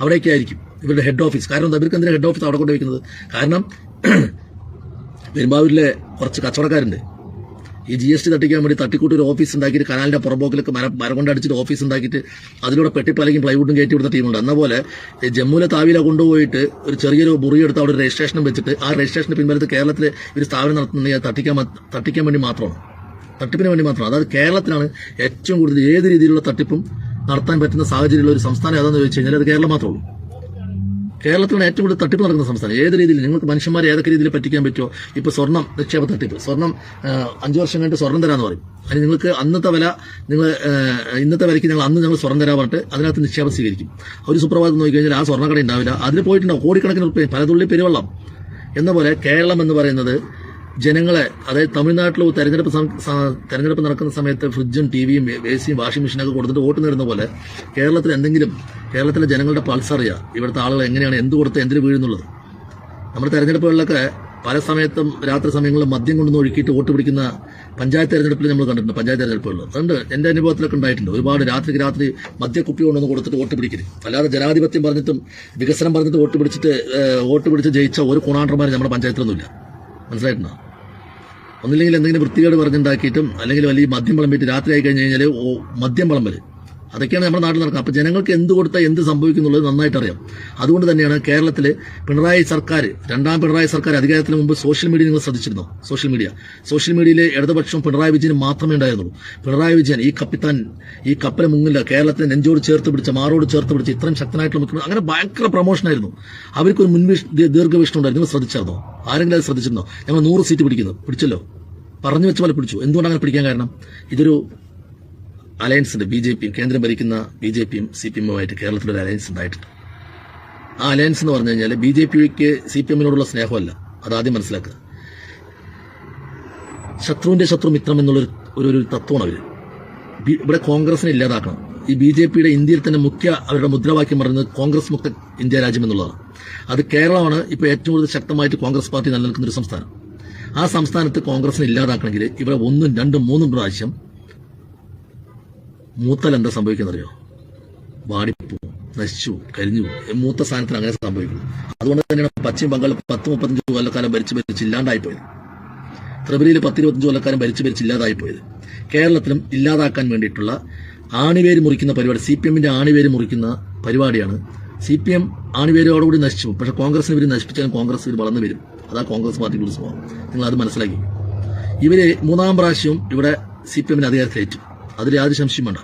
അവിടെയൊക്കെ ആയിരിക്കും ഇവരുടെ ഹെഡ് ഓഫീസ് കാരണം ഇവർക്ക് എന്തിനാണ് ഹെഡ് ഓഫീസ് അവിടെ കൊണ്ടുവയ്ക്കുന്നത് കാരണം പെരുമ്പാവൂരിലെ കുറച്ച് കച്ചവടക്കാരുണ്ട്. ഈ ജി എസ് ടി തട്ടിക്കാൻ വേണ്ടി തട്ടിക്കൂട്ടി ഒരു ഓഫീസ് ഉണ്ടാക്കിയിട്ട് കനാലിന്റെ പുറമ്പോക്കിലൊക്കെ മരം മരം കൊണ്ട് ഓഫീസ് ഉണ്ടാക്കിയിട്ട് അതിലൂടെ പെട്ടിപ്പലക്കും പ്ലൈവുഡും കയറ്റി കൊടുത്ത ടീമുണ്ട് എന്ന പോലെ ജമ്മുവിലെ താവില കൊണ്ടുപോയിട്ട് ഒരു ചെറിയൊരു മുറി എടുത്ത് അവിടെ ഒരു രജിസ്ട്രേഷനും വെച്ചിട്ട് ആ രജിസ്ട്രേഷന് പിൻവലത്ത് കേരളത്തിൽ ഒരു സ്ഥാപനം നടത്തുന്ന തട്ടിക്കാൻ തട്ടിക്കാൻ വേണ്ടി മാത്രമാണ്. തട്ടിപ്പിന് വേണ്ടി മാത്രമാണ്. അതായത് കേരളത്തിലാണ് ഏറ്റവും കൂടുതൽ ഏത് രീതിയിലുള്ള തട്ടിപ്പും നടത്താൻ പറ്റുന്ന സാഹചര്യമുള്ള ഒരു സംസ്ഥാനം ഏതാണെന്ന് ചോദിച്ചു കഴിഞ്ഞാൽ അത് കേരളം മാത്രമേ ഉള്ളൂ. കേരളത്തിലാണ് ഏറ്റവും കൂടുതൽ തട്ടിപ്പ് നടക്കുന്ന സംസ്ഥാനം. ഏത് രീതിയിൽ? നിങ്ങൾക്ക് മനുഷ്യന്മാരെ ഏതൊക്കെ രീതിയിൽ പറ്റിക്കാൻ പറ്റുമോ? ഇപ്പൊ സ്വർണം നിക്ഷേപ തട്ടിപ്പ്. സ്വർണം അഞ്ച് വർഷം കഴിഞ്ഞിട്ട് സ്വർണം തരാന്ന് പറയും. അതിന് നിങ്ങൾക്ക് അന്നത്തെ വില നിങ്ങൾ ഇന്നത്തെ വിലയ്ക്ക് ഞങ്ങൾ അന്ന് ഞങ്ങൾ സ്വർണം തരാൻ പറഞ്ഞിട്ട് അതിനകത്ത് നിക്ഷേപം സ്വീകരിക്കും. ഒരു സുപ്രഭാതം നോക്കി കഴിഞ്ഞാൽ ആ സ്വർണക്കട ഉണ്ടാവില്ല. അതിൽ പോയിട്ടുണ്ടാവും കോടിക്കണക്കിന് റുപ്യ പലതുള്ളി പെരുവെള്ളം. എന്ന പോലെ കേരളം എന്ന് പറയുന്നത് ജനങ്ങളെ അതായത് തമിഴ്നാട്ടിൽ തെരഞ്ഞെടുപ്പ് തെരഞ്ഞെടുപ്പ് നടക്കുന്ന സമയത്ത് ഫ്രിഡ്ജും ടി വിയും എ സിയും വാഷിംഗ് മെഷീനൊക്കെ കൊടുത്തിട്ട് വോട്ട് നേടുന്ന പോലെ കേരളത്തിൽ എന്തെങ്കിലും കേരളത്തിലെ ജനങ്ങളുടെ പൾസ് അറിയാം ഇവിടുത്തെ ആളുകൾ എങ്ങനെയാണ് എന്ത് കൊടുത്ത് എന്തിന് വീഴുന്നുള്ളത്. നമ്മുടെ തെരഞ്ഞെടുപ്പുകളിലൊക്കെ പല സമയത്തും രാത്രി സമയങ്ങളിൽ മദ്യം കൊണ്ടുവന്ന് ഒഴുക്കിയിട്ട് വോട്ട് പിടിക്കുന്ന പഞ്ചായത്ത് തെരഞ്ഞെടുപ്പിൽ നമ്മൾ കണ്ടിട്ടുണ്ട് പഞ്ചായത്ത് തെരഞ്ഞെടുപ്പുകളിൽ. അതുകൊണ്ട് എന്റെ അനുഭവത്തിലൊക്കെ ഉണ്ടായിട്ടുണ്ട്. ഒരുപാട് രാത്രിക്ക് രാത്രി മദ്യക്കുപ്പി കൊണ്ടുവന്ന് കൊടുത്തിട്ട് വോട്ട് പിടിക്കരുത് അല്ലാതെ ജനാധിപത്യം പറഞ്ഞിട്ടും വികസനം പറഞ്ഞിട്ട് വോട്ട് പിടിച്ചിട്ട് വോട്ട് പിടിച്ച് ജയിച്ച ഒരു കുണാണ്ടർമാർ നമ്മുടെ പഞ്ചായത്തിലൊന്നുമില്ല. മനസ്സിലായിട്ടുണ്ടോ? ഒന്നില്ലെങ്കിൽ എന്തെങ്കിലും വൃത്തികേട് പറഞ്ഞുണ്ടാക്കിയിട്ടും അല്ലെങ്കിൽ വലിയ മദ്യം വിളമ്പിയിട്ട് രാത്രി ആയി കഴിഞ്ഞ് കഴിഞ്ഞാൽ മദ്യം വിളമ്പൽ. അതൊക്കെയാണ് നമ്മുടെ നാട്ടിൽ നടക്കുന്നത്. അപ്പോൾ ജനങ്ങൾക്ക് എന്ത് കൊടുത്താൽ എന്ത് സംഭവിക്കുന്നുള്ളത് നന്നായിട്ട് അറിയാം. അതുകൊണ്ട് തന്നെയാണ് കേരളത്തിൽ പിണറായി സർക്കാർ രണ്ടാം പിണറായി സർക്കാർ അധികാരത്തിന് മുമ്പ് സോഷ്യൽ മീഡിയ നിങ്ങൾ ശ്രദ്ധിച്ചിരുന്നോ? Social media. സോഷ്യൽ മീഡിയയിലെ ഇടതുപക്ഷം പിണറായി വിജയന് മാത്രമേ ഉണ്ടായിരുന്നുള്ളൂ. പിണറായി വിജയൻ ഈ കപ്പിത്താൻ ഈ കപ്പലെ മുങ്ങില്ല കേരളത്തിന് നെഞ്ചോട് ചേർത്ത് പിടിച്ച മാറോട് ചേർത്ത് പിടിച്ച് ഇത്രയും ശക്തനായിട്ടുള്ള മുഖ്യമന്ത്രി അങ്ങനെ ഭയങ്കര പ്രൊമോഷനായിരുന്നു അവർക്കൊരു മുൻവീഷ് ദീർഘവിഷ്ണു ഉണ്ടായിരുന്നു. നിങ്ങൾ ശ്രദ്ധിച്ചായിരുന്നോ? ആരെങ്കിലും അത് ശ്രദ്ധിച്ചിരുന്നോ? ഞങ്ങൾ നൂറ് സീറ്റ് പിടിക്കുന്നു. പിടിച്ചല്ലോ? പറഞ്ഞു വെച്ച പോലെ പിടിച്ചു. എന്തുകൊണ്ടാണ് അങ്ങനെ പിടിക്കാൻ കാരണം? ഇതൊരു അലയൻസ് ഉണ്ട് ബി ജെ പിയും കേന്ദ്രം ഭരിക്കുന്ന ബി ജെ പിയും സി പി എമ്മുമായിട്ട് കേരളത്തിലൊരു അലയൻസ് ഉണ്ടായിട്ടുണ്ട്. ആ അലയൻസ് എന്ന് പറഞ്ഞു കഴിഞ്ഞാൽ ബി ജെ പിക്ക് സി പി എമ്മിനോടുള്ള സ്നേഹമല്ല. അതാദ്യം മനസ്സിലാക്കുക. ശത്രുവിന്റെ ശത്രു മിത്രം എന്നുള്ളൊരു ഒരു ഒരു തത്വമാണ് അവർ. ഇവിടെ കോൺഗ്രസിനെ ഇല്ലാതാക്കണം. ഈ ബി ജെ പിയുടെ ഇന്ത്യയിൽ തന്നെ മുഖ്യ അവരുടെ മുദ്രാവാക്യം പറയുന്നത് കോൺഗ്രസ് മുക്ത ഇന്ത്യ രാജ്യം എന്നുള്ളതാണ്. അത് കേരളമാണ് ഇപ്പോൾ ഏറ്റവും കൂടുതൽ ശക്തമായിട്ട് കോൺഗ്രസ് പാർട്ടി നിലനിൽക്കുന്ന ഒരു സംസ്ഥാനം. ആ സംസ്ഥാനത്ത് കോൺഗ്രസിനെ ഇല്ലാതാക്കണമെങ്കിൽ ഇവിടെ ഒന്നും രണ്ടും മൂന്നും പ്രാവശ്യം മൂത്താൽ എന്താ സംഭവിക്കുന്നറിയോ? വാടിപ്പോവും നശിച്ചു കരിഞ്ഞു. മൂത്ത സ്ഥാനത്തിന് അങ്ങനെ സംഭവിക്കുന്നു. അതുകൊണ്ട് തന്നെയാണ് പശ്ചിമ ബംഗാളിൽ പത്ത് മുപ്പത്തഞ്ച് കൊല്ലക്കാലം ഭരിച്ചു ഭരിച്ച് ഇല്ലാണ്ടായിപ്പോയത്. ത്രിപുരയിൽ പത്തിരുപത്തഞ്ച് കൊല്ലക്കാലം ഭരിച്ച് ഭരിച്ച് ഇല്ലാതായിപ്പോയത്. കേരളത്തിലും ഇല്ലാതാക്കാൻ വേണ്ടിയിട്ടുള്ള ആണിവേര് മുറിക്കുന്ന പരിപാടി സി പി എമ്മിന്റെ ആണിവേര് മുറിക്കുന്ന പരിപാടിയാണ്. സി പി എം ആണിവേരോടുകൂടി നശിച്ചു പക്ഷെ കോൺഗ്രസിന് ഇവർ നശിപ്പിച്ചാലും കോൺഗ്രസ് ഇവർ വളർന്നു വരും. അതാ കോൺഗ്രസ് പാർട്ടിയുടെ സ്വഭാവം. നിങ്ങൾ അത് മനസ്സിലാക്കി. ഇവർ മൂന്നാം പ്രാവശ്യവും ഇവിടെ സി പി എമ്മിന് അധികാരത്തിലേറ്റു. അതിൽ യാതൊരു സംശയം വേണ്ട.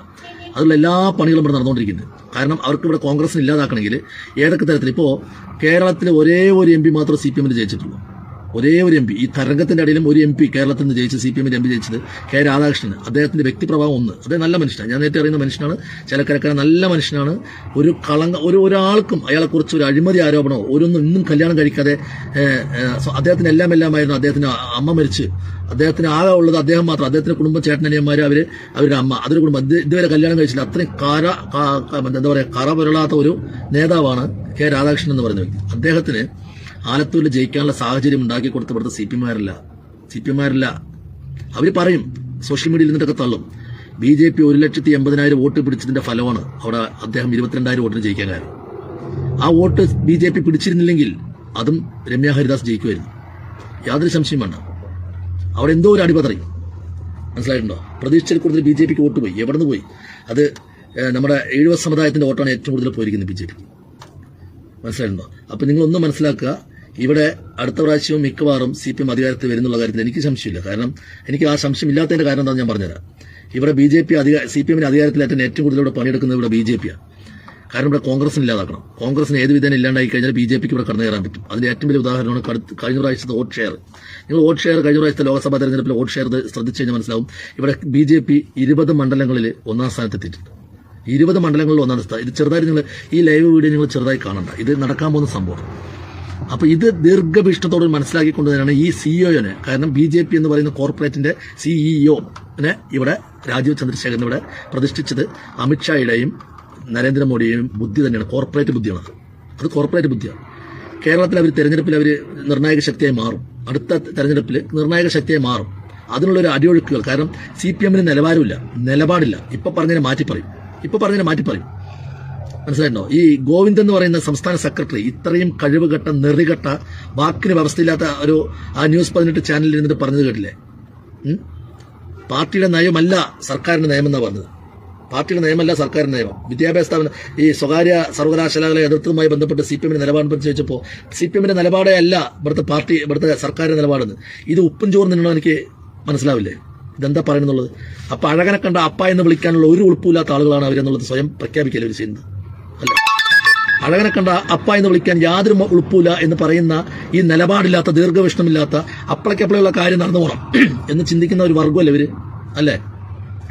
അതിലുള്ള എല്ലാ പണികളും ഇവിടെ നടന്നുകൊണ്ടിരിക്കുന്നത് കാരണം അവർക്ക് ഇവിടെ കോൺഗ്രസിന് ഇല്ലാതാക്കണമെങ്കിൽ ഏതൊക്കെ തരത്തിൽ ഇപ്പോൾ കേരളത്തിൽ ഒരേ ഒരു എം പി മാത്രം സി പി എമ്മിന് ജയിച്ചിട്ടുള്ളൂ. ഒരേ ഒരു എം പി. ഈ തരംഗത്തിന്റെ ഇടയിലും ഒരു എം പി കേരളത്തിൽ നിന്ന് ജയിച്ച് സി പി എമ്മിന്റെ എം പി ജയിച്ചത് കെ രാധാകൃഷ്ണൻ അദ്ദേഹത്തിന്റെ വ്യക്തിപ്രഭാവം ഒന്ന്. അദ്ദേഹം നല്ല മനുഷ്യനാണ്. ഞാൻ നേരത്തെ അറിയുന്ന മനുഷ്യനാണ്. ചിലക്കരക്കര നല്ല മനുഷ്യനാണ്. ഒരു കളങ്ക ഒരു ഒരാൾക്കും അയാളെക്കുറിച്ച് ഒരു അഴിമതി ആരോപണമോ ഒരൊന്നും ഇന്നും കല്യാണം കഴിക്കാതെ അദ്ദേഹത്തിന് എല്ലാം എല്ലാമായിരുന്നു. അദ്ദേഹത്തിന് അമ്മ മരിച്ച്. അദ്ദേഹത്തിന് ആകെ ഉള്ളത് അദ്ദേഹം മാത്രം. അദ്ദേഹത്തിന്റെ കുടുംബം ചേട്ടനനിയന്മാർ അവർ അവരുടെ അമ്മ. അതൊരു കുടുംബം. ഇതുവരെ കല്യാണം കഴിച്ചില്ല. അത്രയും കാര എന്താ പറയുക കറ പുരളാത്ത ഒരു നേതാവാണ് കെ രാധാകൃഷ്ണൻ എന്ന് പറയുന്ന വ്യക്തി. അദ്ദേഹത്തിന് ആലത്തൂരിൽ ജയിക്കാനുള്ള സാഹചര്യം ഉണ്ടാക്കി കൊടുത്ത ഇവിടുത്തെ സി പി മാരില്ല. സി പി മാരില്ല. അവർ പറയും സോഷ്യൽ മീഡിയയിൽ നിന്നിട്ടൊക്കെ തള്ളും. ബി ജെ പി ഒരു ലക്ഷത്തി എൺപതിനായിരം വോട്ട് പിടിച്ചതിന്റെ ഫലമാണ് അവിടെ അദ്ദേഹം ഇരുപത്തിരണ്ടായിരം വോട്ടിന് ജയിക്കാൻ കാരണം. ആ വോട്ട് ബി ജെ പി പിടിച്ചിരുന്നില്ലെങ്കിൽ അതും രമ്യ ഹരിദാസ് ജയിക്കുമായിരുന്നു. യാതൊരു സംശയം വേണ്ട. അവിടെ എന്തോ ഒരു അടിപതറി. മനസ്സിലായിട്ടുണ്ടോ? പ്രതീക്ഷയിൽ കൂടുതൽ ബി ജെ പിക്ക് വോട്ട് പോയി. എവിടെ നിന്ന് പോയി? അത് നമ്മുടെ ഏഴുവ സമുദായത്തിന്റെ വോട്ടാണ് ഏറ്റവും കൂടുതൽ പോയിരിക്കുന്നത് ബി ജെ പി മനസ്സിലായിട്ടുണ്ടോ? അപ്പൊ നിങ്ങൾ ഒന്ന് മനസ്സിലാക്കുക ഇവിടെ അടുത്ത പ്രാവശ്യവും മിക്കവാറും സി പി എം അധികാരത്തിൽ വരുന്നുള്ള കാര്യത്തിൽ എനിക്ക് സംശയമില്ല. കാരണം എനിക്ക് ആ സംശയം ഇല്ലാത്തതിന്റെ കാരണം എന്താണെന്ന് ഞാൻ പറഞ്ഞുതരാം. ഇവിടെ B J P C P എമ്മിന് അധികാരത്തിലേറ്റൻ ഏറ്റവും കൂടുതൽ ഇവിടെ പണിയെടുക്കുന്നത് ഇവിടെ ബി ജെ പിയാണ് കാരണം ഇവിടെ കോൺഗ്രസിന് ഇല്ലാതാക്കണം. കോൺഗ്രസിന് ഏത് വിധേന ഇല്ലാണ്ടായി കഴിഞ്ഞാൽ ബി ജെ പിക്ക് ഇവിടെ കടന്നു കയറാൻ പറ്റും. അതിന്റെ ഏറ്റവും വലിയ ഉദാഹരണമാണ് കഴിഞ്ഞ പ്രാവശ്യത്തെ വോട്ട് ഷെയർ. നിങ്ങൾ വോട്ട് ഷെയർ കഴിഞ്ഞ പ്രാവശ്യത്തെ ലോക്സഭാ തെരഞ്ഞെടുപ്പിൽ വോട്ട് ഷെയർ ശ്രദ്ധിച്ചു കഴിഞ്ഞാൽ മനസ്സിലാവും. ഇവിടെ ബി ജെ പി ഇരുപത് മണ്ഡലങ്ങളിൽ ഒന്നാം സ്ഥാനത്തെത്തിയിട്ടുണ്ട്. ഇരുപത് മണ്ഡലങ്ങളിൽ ഒന്നാം സ്ഥാനം ഇത് ചെറുതായി നിങ്ങൾ ഈ ലൈവ് വീഡിയോ നിങ്ങൾ ചെറുതായി കാണണ്ട. ഇത് നടക്കാൻ പോകുന്ന സംഭവം അപ്പൊ ഇത് ദീർഘഭീഷ്ടത്തോട് മനസ്സിലാക്കിക്കൊണ്ട് തന്നെയാണ് ഈ സിഇഒനെ കാരണം ബി ജെ പി എന്ന് പറയുന്ന കോർപ്പറേറ്റിന്റെ സിഇഒനെ ഇവിടെ രാജീവ് ചന്ദ്രശേഖരൻ ഇവിടെ പ്രതിഷ്ഠിച്ചത് അമിത്ഷായുടെയും നരേന്ദ്രമോദിയുടെയും ബുദ്ധി തന്നെയാണ് കോർപ്പറേറ്റ് ബുദ്ധിയാണ് അത് കോർപ്പറേറ്റ് ബുദ്ധിയാണ്. കേരളത്തിൽ അവർ തെരഞ്ഞെടുപ്പിൽ അവർ നിർണായക ശക്തിയായി മാറും. അടുത്ത തെരഞ്ഞെടുപ്പിൽ നിർണായക ശക്തിയായി മാറും. അതിനുള്ളൊരു അടിയൊഴുക്കുകൾ കാരണം സി പി എമ്മിന് നിലവാരമില്ല നിലപാടില്ല. ഇപ്പൊ പറഞ്ഞതിനെ മാറ്റി പറയും ഇപ്പൊ പറഞ്ഞതിനെ മാറ്റി പറയും മനസ്സിലായിട്ടുണ്ടോ ഈ ഗോവിന്ദ് എന്ന് പറയുന്ന സംസ്ഥാന സെക്രട്ടറി ഇത്രയും കഴിവുകെട്ട നെറികെട്ട വാക്കിന് വ്യവസ്ഥയില്ലാത്ത ഒരു ആ ന്യൂസ് പതിനെട്ട് ചാനലിൽ ഇരുന്നിട്ട് പറഞ്ഞത് കേട്ടില്ലേ? പാർട്ടിയുടെ നയമല്ല സർക്കാരിന്റെ നയം എന്നാ പറഞ്ഞത്. പാർട്ടിയുടെ നയമല്ല സർക്കാരിന്റെ നിയമം. വിദ്യാഭ്യാസ സ്ഥാപനം ഈ സ്വകാര്യ സർവകലാശാലകളെ എതിർത്തതുമായി ബന്ധപ്പെട്ട് സി പി എമ്മിന്റെ നിലപാട് ചോദിച്ചപ്പോൾ സി പി എമ്മിന്റെ നിലപാടേ അല്ല ഇവിടുത്തെ പാർട്ടി ഇവിടുത്തെ സർക്കാരിന്റെ നിലപാടെന്ന്. ഇത് ഉപ്പും നിന്നോ എനിക്ക് മനസ്സിലാവില്ലേ? ഇതെന്താ പറയുന്നുള്ളത് അപ്പൊ അഴകനെ കണ്ട അപ്പ എന്ന് വിളിക്കാനുള്ള ഒരു ഉളുപ്പില്ലാത്ത ആളുകളാണ് അവരെന്നുള്ളത് സ്വയം പ്രഖ്യാപിക്കൽ അവർ ചെയ്യുന്നത്? അല്ല? അഴകനെ കണ്ട അപ്പ എന്ന് വിളിക്കാൻ യാതൊരു ഉളുപ്പൂല എന്ന് പറയുന്ന ഈ നിലപാടില്ലാത്ത ദീർഘവിഷ്ണമില്ലാത്ത അപ്പളക്കപ്പളയുള്ള കാര്യം നടന്നു എന്ന് ചിന്തിക്കുന്ന ഒരു വർഗമല്ലേ ഇവർ? അല്ലേ?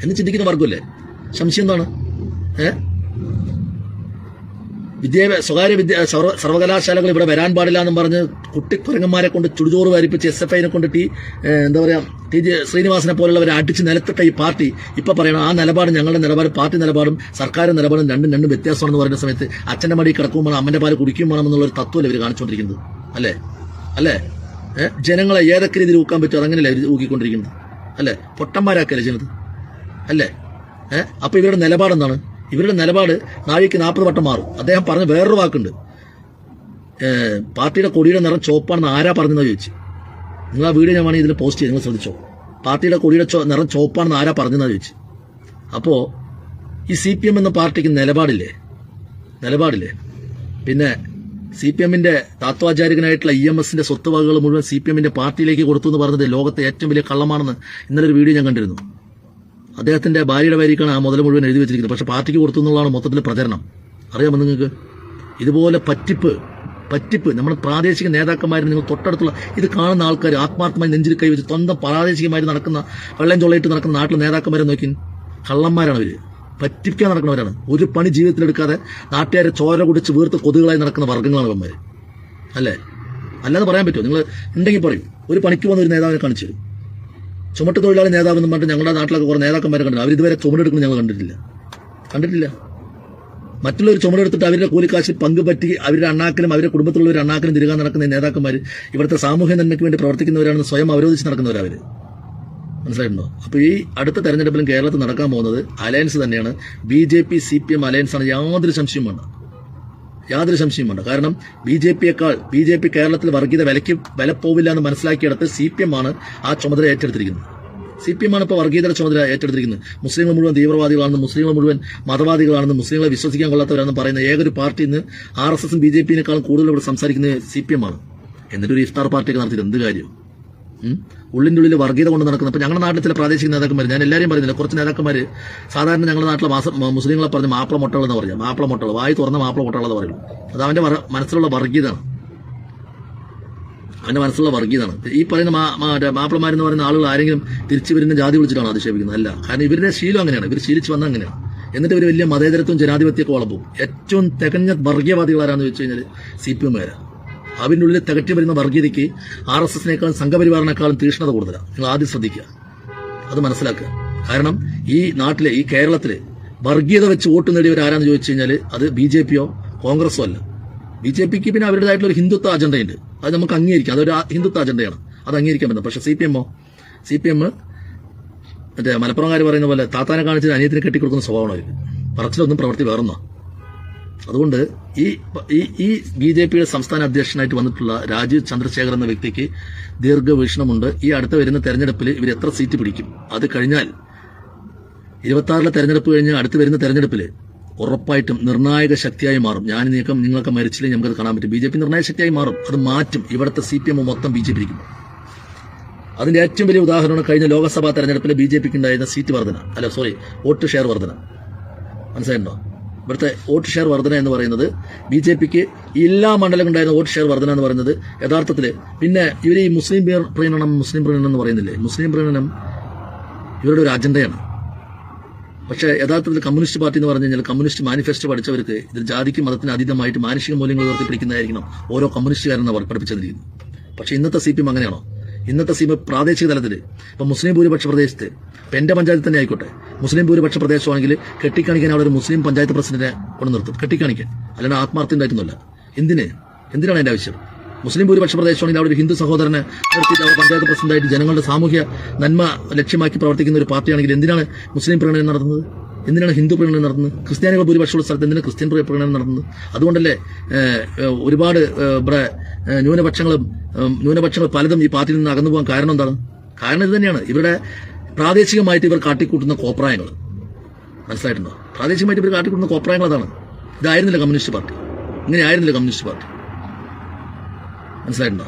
എന്ന് ചിന്തിക്കുന്ന വർഗമല്ലേ? സംശയം എന്താണ്? ഏ? വിദ്യാഭ്യാസ സ്വകാര്യ വിദ്യ സർവ- സർവകലാശാലകൾ ഇവിടെ വരാൻ പാടില്ല എന്നും പറഞ്ഞ് കുട്ടിക്കുരങ്ങന്മാരെ കൊണ്ട് ചുടുചോറ് വരിപ്പിച്ച് എസ് എഫ് ഐനെ കൊണ്ട് ടി എന്താ പറയുക ടി ജെ ശ്രീനിവാസനെ പോലുള്ളവരെ അടിച്ച് നിലത്തിട്ട ഈ പാർട്ടി ഇപ്പൊ പറയണം ആ നിലപാട് ഞങ്ങളുടെ നിലപാട് പാർട്ടി നിലപാടും സർക്കാർ നിലപാടും രണ്ടും രണ്ടും വ്യത്യാസമാണെന്ന് പറയുന്ന സമയത്ത് അച്ഛന്റെ മടി കിടക്കും വേണം അമ്മന്റെ പാൽ കുടിക്കും വേണം എന്നുള്ള ഒരു തത്വമല്ലേ ഇവർ കാണിച്ചുകൊണ്ടിരിക്കുന്നത് അല്ലേ? അല്ലേ? ജനങ്ങളെ ഏതൊക്കെ രീതിയിൽ ഊക്കാൻ പറ്റുമോ അതങ്ങനെയല്ലേ ഇവർ ഊക്കിക്കൊണ്ടിരിക്കുന്നത് അല്ലേ? പൊട്ടന്മാരാക്കല്ലേ ചെയ്യുന്നത് അല്ലേ? ഏഹ് അപ്പൊ ഇവരുടെ നിലപാട് എന്താണ് ഇവരുടെ നിലപാട് നാഴിക്ക് നാൽപ്പത് വട്ടം മാറും. അദ്ദേഹം പറഞ്ഞ വേറൊരു വാക്കുണ്ട്. പാർട്ടിയുടെ കൊടിയുടെ നിറം ചോപ്പാണെന്ന് ആരാ പറഞ്ഞെന്ന് ചോദിച്ചു. നിങ്ങൾ ആ വീഡിയോ ഞാൻ വേണമെങ്കിൽ ഇതിൽ പോസ്റ്റ് ചെയ്ത് നിങ്ങൾ ശ്രദ്ധിച്ചോ? പാർട്ടിയുടെ കൊടിയുടെ നിറം ചോപ്പാണെന്ന് ആരാ പറഞ്ഞെന്ന് ചോദിച്ചു. അപ്പോൾ ഈ സി പി എം എന്ന പാർട്ടിക്ക് നിലപാടില്ലേ? നിലപാടില്ലേ? പിന്നെ സി പി എമ്മിന്റെ താത്വാചാരികനായിട്ടുള്ള ഇ എം എസിന്റെ സ്വത്തുവകകൾ മുഴുവൻ സി പി എമ്മിന്റെ പാർട്ടിയിലേക്ക് കൊടുത്തു എന്ന് പറഞ്ഞത് ലോകത്തെ ഏറ്റവും വലിയ കള്ളമാണെന്ന് ഇന്നലെ ഒരു വീഡിയോ ഞാൻ കണ്ടിരുന്നു. അദ്ദേഹത്തിന്റെ ഭാര്യയുടെ പേരിക്കാണ് ആ മുതൽ മുഴുവൻ എഴുതി വെച്ചിരിക്കുന്നത്. പക്ഷെ പാർട്ടിക്ക് കൊടുത്തു എന്നുള്ളതാണ് പ്രചരണം. അറിയാമോ നിങ്ങൾക്ക്? ഇതുപോലെ പറ്റിപ്പ് പറ്റിപ്പ്. നമ്മുടെ പ്രാദേശിക നേതാക്കന്മാരും നിങ്ങൾ തൊട്ടടുത്തുള്ള ഇത് കാണുന്ന ആൾക്കാർ ആത്മാർത്ഥമായി നെഞ്ചിൽ കൈവച്ച് സ്വന്തം പ്രാദേശികമായി നടക്കുന്ന വെള്ളം ചൊള്ളയിട്ട് നടക്കുന്ന നാട്ടിലെ നേതാക്കന്മാരെ നോക്കി. കള്ളന്മാരാണ് അവർ പറ്റിപ്പിക്കാൻ നടക്കുന്നവരാണ്. ഒരു പണി ജീവിതത്തിലെടുക്കാതെ നാട്ടുകാരെ ചോര കുടിച്ച് വീർത്ത് കൊതുകളായി നടക്കുന്ന വർഗങ്ങളാണ് ഇവന്മാര്. അല്ലേ? അല്ലാതെ പറയാൻ പറ്റുമോ? നിങ്ങൾ ഉണ്ടെങ്കിൽ പറയും. ഒരു പണിക്ക് വന്ന ഒരു നേതാവിനെ കാണിച്ചു ചുമട്ട് തൊഴിലാളി നേതാവെന്ന് പറഞ്ഞിട്ട് ഞങ്ങളുടെ നാട്ടിലൊക്കെ കുറെ നേതാക്കന്മാരെ കണ്ടു അവരിതുവരെ ചുമടെടുക്കുന്നത് ഞങ്ങൾ കണ്ടിട്ടില്ല. കണ്ടിട്ടില്ല. മറ്റുള്ളവർ ചുമടെടുത്തിട്ട് അവരുടെ കൂലിക്കാശിൽ പങ്കുപറ്റി അവരുടെ അണ്ണാക്കിലും അവരുടെ കുടുംബത്തിലുള്ളവർ അണ്ണാക്കിലും തിരുകാൻ നടക്കുന്ന നേതാക്കന്മാർ ഇവിടുത്തെ സാമൂഹ്യ നന്മയ്ക്ക് വേണ്ടി പ്രവർത്തിക്കുന്നവരാണെന്ന് സ്വയം അവരോധിച്ച് നടക്കുന്നവരവർ മനസ്സിലായിട്ടുണ്ടോ? അപ്പോൾ ഈ അടുത്ത തെരഞ്ഞെടുപ്പിലും കേരളത്തിൽ നടക്കാൻ പോകുന്നത് അലയൻസ് തന്നെയാണ്. B J P C P M alliance ആണ് യാതൊരു സംശയവും വേണ്ട. യാതൊരു സംശയമുണ്ട് കാരണം ബി ജെ പിയേക്കാൾ ബി ജെ പി കേരളത്തിൽ വർഗീയത വിലയ്ക്ക് വില പോവില്ല എന്ന് മനസ്സിലാക്കിയെടുത്ത് സി പി എം ആണ് ആ ചുമതല ഏറ്റെടുത്തിരിക്കുന്നത്. സി പി എം ആണ് ഇപ്പോൾ വർഗീയതയുടെ ചുമതല ഏറ്റെടുത്തിരിക്കുന്നത്. മുസ്ലിങ്ങൾ മുഴുവൻ തീവ്രവാദികളാണെന്നും മുസ്ലിങ്ങൾ മുഴുവൻ മതവാദികളാണെന്നും മുസ്ലിങ്ങളെ വിശ്വസിക്കാൻ കൊള്ളാത്തവരാണെന്ന് പറയുന്ന ഏകൊരു പാർട്ടി ഇന്ന് ആർ എസ് എസും ബി ജെ പിയേക്കാളും കൂടുതൽ ഇവിടെ സംസാരിക്കുന്നത് സി പി എം ആണ് എന്നിട്ടൊരു ഇഫ്താർ പാർട്ടിയൊക്കെ നടത്തിയിട്ട് എന്ത് കാര്യം? ഉം? ഉള്ളിന്റെ ഉള്ളിൽ വർഗീയത കൊണ്ട് നടക്കുന്നത് അപ്പോൾ ഞങ്ങളുടെ നാട്ടിലെ ചില പ്രാദേശിക നേതാക്കന്മാർ ഞാൻ എല്ലാവരും പറയുന്നില്ല കുറച്ച് നേതാക്കന്മാർ സാധാരണ ഞങ്ങളുടെ നാട്ടിലെ മാസം മുസ്ലിങ്ങളെ പറഞ്ഞ് മാപ്പിള മുട്ടകൾ എന്ന് പറയാം മാപ്പിള മുട്ടകൾ വായി തുറന്ന മാപ്പിള മുട്ടകൾ എന്ന് പറയും അത് അവന്റെ മനസ്സിലുള്ള വർഗീയതാണ് അവന്റെ മനസ്സിലുള്ള വർഗീയതാണ് ഈ പറയുന്ന മാപ്പിളമാരെന്ന് പറയുന്ന ആളുകൾ ആരെങ്കിലും തിരിച്ചു വരുന്ന ജാതി വിളിച്ചിട്ടാണ് അധിക്ഷേപിക്കുന്നത്? അല്ല. കാരണം ഇവരുടെ ശീലം അങ്ങനെയാണ്. ഇവർ ശീലിച്ച് വന്ന അങ്ങനെയാണ്. എന്നിട്ട് ഇവർ വലിയ മതേതരത്വം ജനാധിപത്യമൊക്കെ വളർന്നു ഏറ്റവും തികഞ്ഞ വർഗീയവാദികൾ ആരാന്ന് ചോദിച്ചു കഴിഞ്ഞാൽ സി പി എമ്മുകാരാണ് അവന്റെ ഉള്ളിൽ തികറ്റി വരുന്ന വർഗീയതയ്ക്ക് ആർ എസ് എസിനേക്കാളും സംഘപരിവാറിനേക്കാളും തീഷ്ണത കൂടുതലാണ്. നിങ്ങൾ ആദ്യം ശ്രദ്ധിക്കുക. അത് മനസ്സിലാക്കുക. കാരണം ഈ നാട്ടിലെ ഈ കേരളത്തിലെ വർഗീയത വെച്ച് വോട്ട് നേടിയവർ ആരാന്ന് ചോദിച്ചു കഴിഞ്ഞാൽ അത് ബി ജെ പിയോ കോൺഗ്രസോ അല്ല. ബി ജെ പിക്ക് പിന്നെ അവരുടേതായിട്ടുള്ള ഒരു ഹിന്ദുത്വ അജണ്ടയുണ്ട്. അത് നമുക്ക് അംഗീകരിക്കാം. അതൊരു ഹിന്ദുത്വ അജണ്ടയാണ്. അത് അംഗീകരിക്കാൻ പറ്റും. പക്ഷെ സി പി എമ്മോ സി പി എം മറ്റേ മലപ്പുറംകാർ പറയുന്ന പോലെ താത്താനെ കാണിച്ച് അനിയത്തിന് കെട്ടിക്കൊടുക്കുന്ന സ്വഭാവമാണ് അവർ പറച്ചിലൊന്നും പ്രവർത്തി വേറൊന്നോ. അതുകൊണ്ട് ഈ ഈ ബി ജെ പിയുടെ സംസ്ഥാന അധ്യക്ഷനായിട്ട് വന്നിട്ടുള്ള രാജീവ് ചന്ദ്രശേഖർ എന്ന വ്യക്തിക്ക് ദീർഘവീക്ഷണമുണ്ട്. ഈ അടുത്ത വരുന്ന തെരഞ്ഞെടുപ്പിൽ ഇവർ എത്ര സീറ്റ് പിടിക്കും? അത് കഴിഞ്ഞാൽ ഇരുപത്തി ആറിലെ തെരഞ്ഞെടുപ്പ് കഴിഞ്ഞ് അടുത്ത് വരുന്ന തെരഞ്ഞെടുപ്പിൽ ഉറപ്പായിട്ടും നിർണായക ശക്തിയായി മാറും. ഞാൻ നീക്കം നിങ്ങളൊക്കെ മരിച്ചില്ലെങ്കിൽ നമുക്കത് കാണാൻ പറ്റും. ബി ജെ പി നിർണായക ശക്തിയായി മാറും. അത് മാറ്റും. ഇവിടുത്തെ സി പി എം മൊത്തം ബി ജെ പിക്കും. അതിന്റെ ഏറ്റവും വലിയ ഉദാഹരണമാണ് കഴിഞ്ഞ ലോക്സഭാ തെരഞ്ഞെടുപ്പിൽ ബി ജെ പിക്ക് ഉണ്ടായിരുന്ന സീറ്റ് വർധന. അല്ല സോറി വോട്ട് ഷെയർ വർധന. മനസ്സിലായിട്ടുണ്ടോ? ഇവിടുത്തെ വോട്ട് ഷെയർ വർധന എന്ന് പറയുന്നത് ബി ജെ പിക്ക് എല്ലാ മണ്ഡലങ്ങളുണ്ടായിരുന്ന വോട്ട് ഷെയർ വർധന എന്ന് പറയുന്നത് യഥാർത്ഥത്തിൽ പിന്നെ ഇവർ ഈ മുസ്ലിം പ്രീ- പ്രീണനം മുസ്ലിം പ്രീണനം എന്ന് പറയുന്നില്ലേ? മുസ്ലിം പ്രീണനം ഇവരുടെ ഒരു അജണ്ടയാണ്. പക്ഷെ യഥാർത്ഥത്തിൽ കമ്മ്യൂണിസ്റ്റ് പാർട്ടി എന്ന് പറഞ്ഞു കഴിഞ്ഞാൽ കമ്മ്യൂണിസ്റ്റ് മാനിഫെസ്റ്റോ പഠിച്ചവർക്ക് ഇതിൽ ജാതിക്ക് മതത്തിന് അതീതമായിട്ട് മാനുഷിക മൂല്യങ്ങൾ ഉയർത്തിപ്പിടിക്കുന്നതായിരിക്കണം ഓരോ കമ്മ്യൂണിസ്റ്റുകാരെന്ന് അവർ പഠിപ്പിച്ചിരിക്കുന്നത് പക്ഷേ ഇന്നത്തെ സി പി എം അങ്ങനെയാണോ? ഇന്നത്തെ സി പി പ്രാദേശിക തലത്തിൽ ഇപ്പം മുസ്ലിം ഭൂരിപക്ഷ പ്രദേശത്ത് ഇപ്പം എന്റെ പഞ്ചായത്ത് തന്നെ ആയിക്കോട്ടെ. മുസ്ലിം ഭൂരിപക്ഷ പ്രദേശമാണെങ്കിൽ കെട്ടിക്കാണിക്കാൻ അവിടെ ഒരു മുസ്ലിം പഞ്ചായത്ത് പ്രസിഡന്റിനെ കൊണ്ട് നിർത്തും. കെട്ടിക്കാണിക്കാൻ. അല്ലാണ്ട് ആത്മാർത്ഥം ഉണ്ടായിരുന്നില്ല എന്തിന്? എന്തിനാണ് എന്റെ ആവശ്യം? മുസ്ലിം ഭൂരിപക്ഷ പ്രദേശമാണെങ്കിൽ അവിടെ ഒരു ഹിന്ദു സഹോദരനെ നിർത്തിയിട്ട് അവിടെ പഞ്ചായത്ത് പ്രസിഡന്റായിട്ട് ജനങ്ങളുടെ സാമൂഹ്യ നന്മ ലക്ഷ്യമാക്കി പ്രവർത്തിക്കുന്ന ഒരു പാർട്ടിയാണെങ്കിൽ എന്തിനാണ് മുസ്ലിം പ്രണയം നടത്തുന്നത്? എന്തിനാണ് ഹിന്ദു പ്രണയം നടത്തുന്നത്? ക്രിസ്ത്യാനികൾ ഭൂരിപക്ഷമുള്ള സ്ഥലത്ത് എന്തിനാണ് ക്രിസ്ത്യൻ പ്രണയം നടത്തുന്നത്? അതുകൊണ്ടല്ലേ ഒരുപാട് ഇവിടെ ന്യൂനപക്ഷങ്ങളും ന്യൂനപക്ഷങ്ങൾ പലതും ഈ പാർട്ടിയിൽ നിന്ന് അകന്നു പോകാൻ കാരണം എന്താണ്? കാരണം ഇത് തന്നെയാണ്. ഇവരുടെ പ്രാദേശികമായിട്ട് ഇവർ കാട്ടിക്കൂട്ടുന്ന കോപ്രായങ്ങൾ. മനസ്സിലായിട്ടുണ്ടോ? പ്രാദേശികമായിട്ട് ഇവർ കാട്ടിക്കൂട്ടുന്ന കോപ്രായങ്ങൾ അതാണ്. ഇതായിരുന്നില്ല കമ്മ്യൂണിസ്റ്റ് പാർട്ടി? ഇങ്ങനെ ആയിരുന്നില്ല കമ്മ്യൂണിസ്റ്റ് പാർട്ടി? മനസ്സിലായിട്ടുണ്ടോ?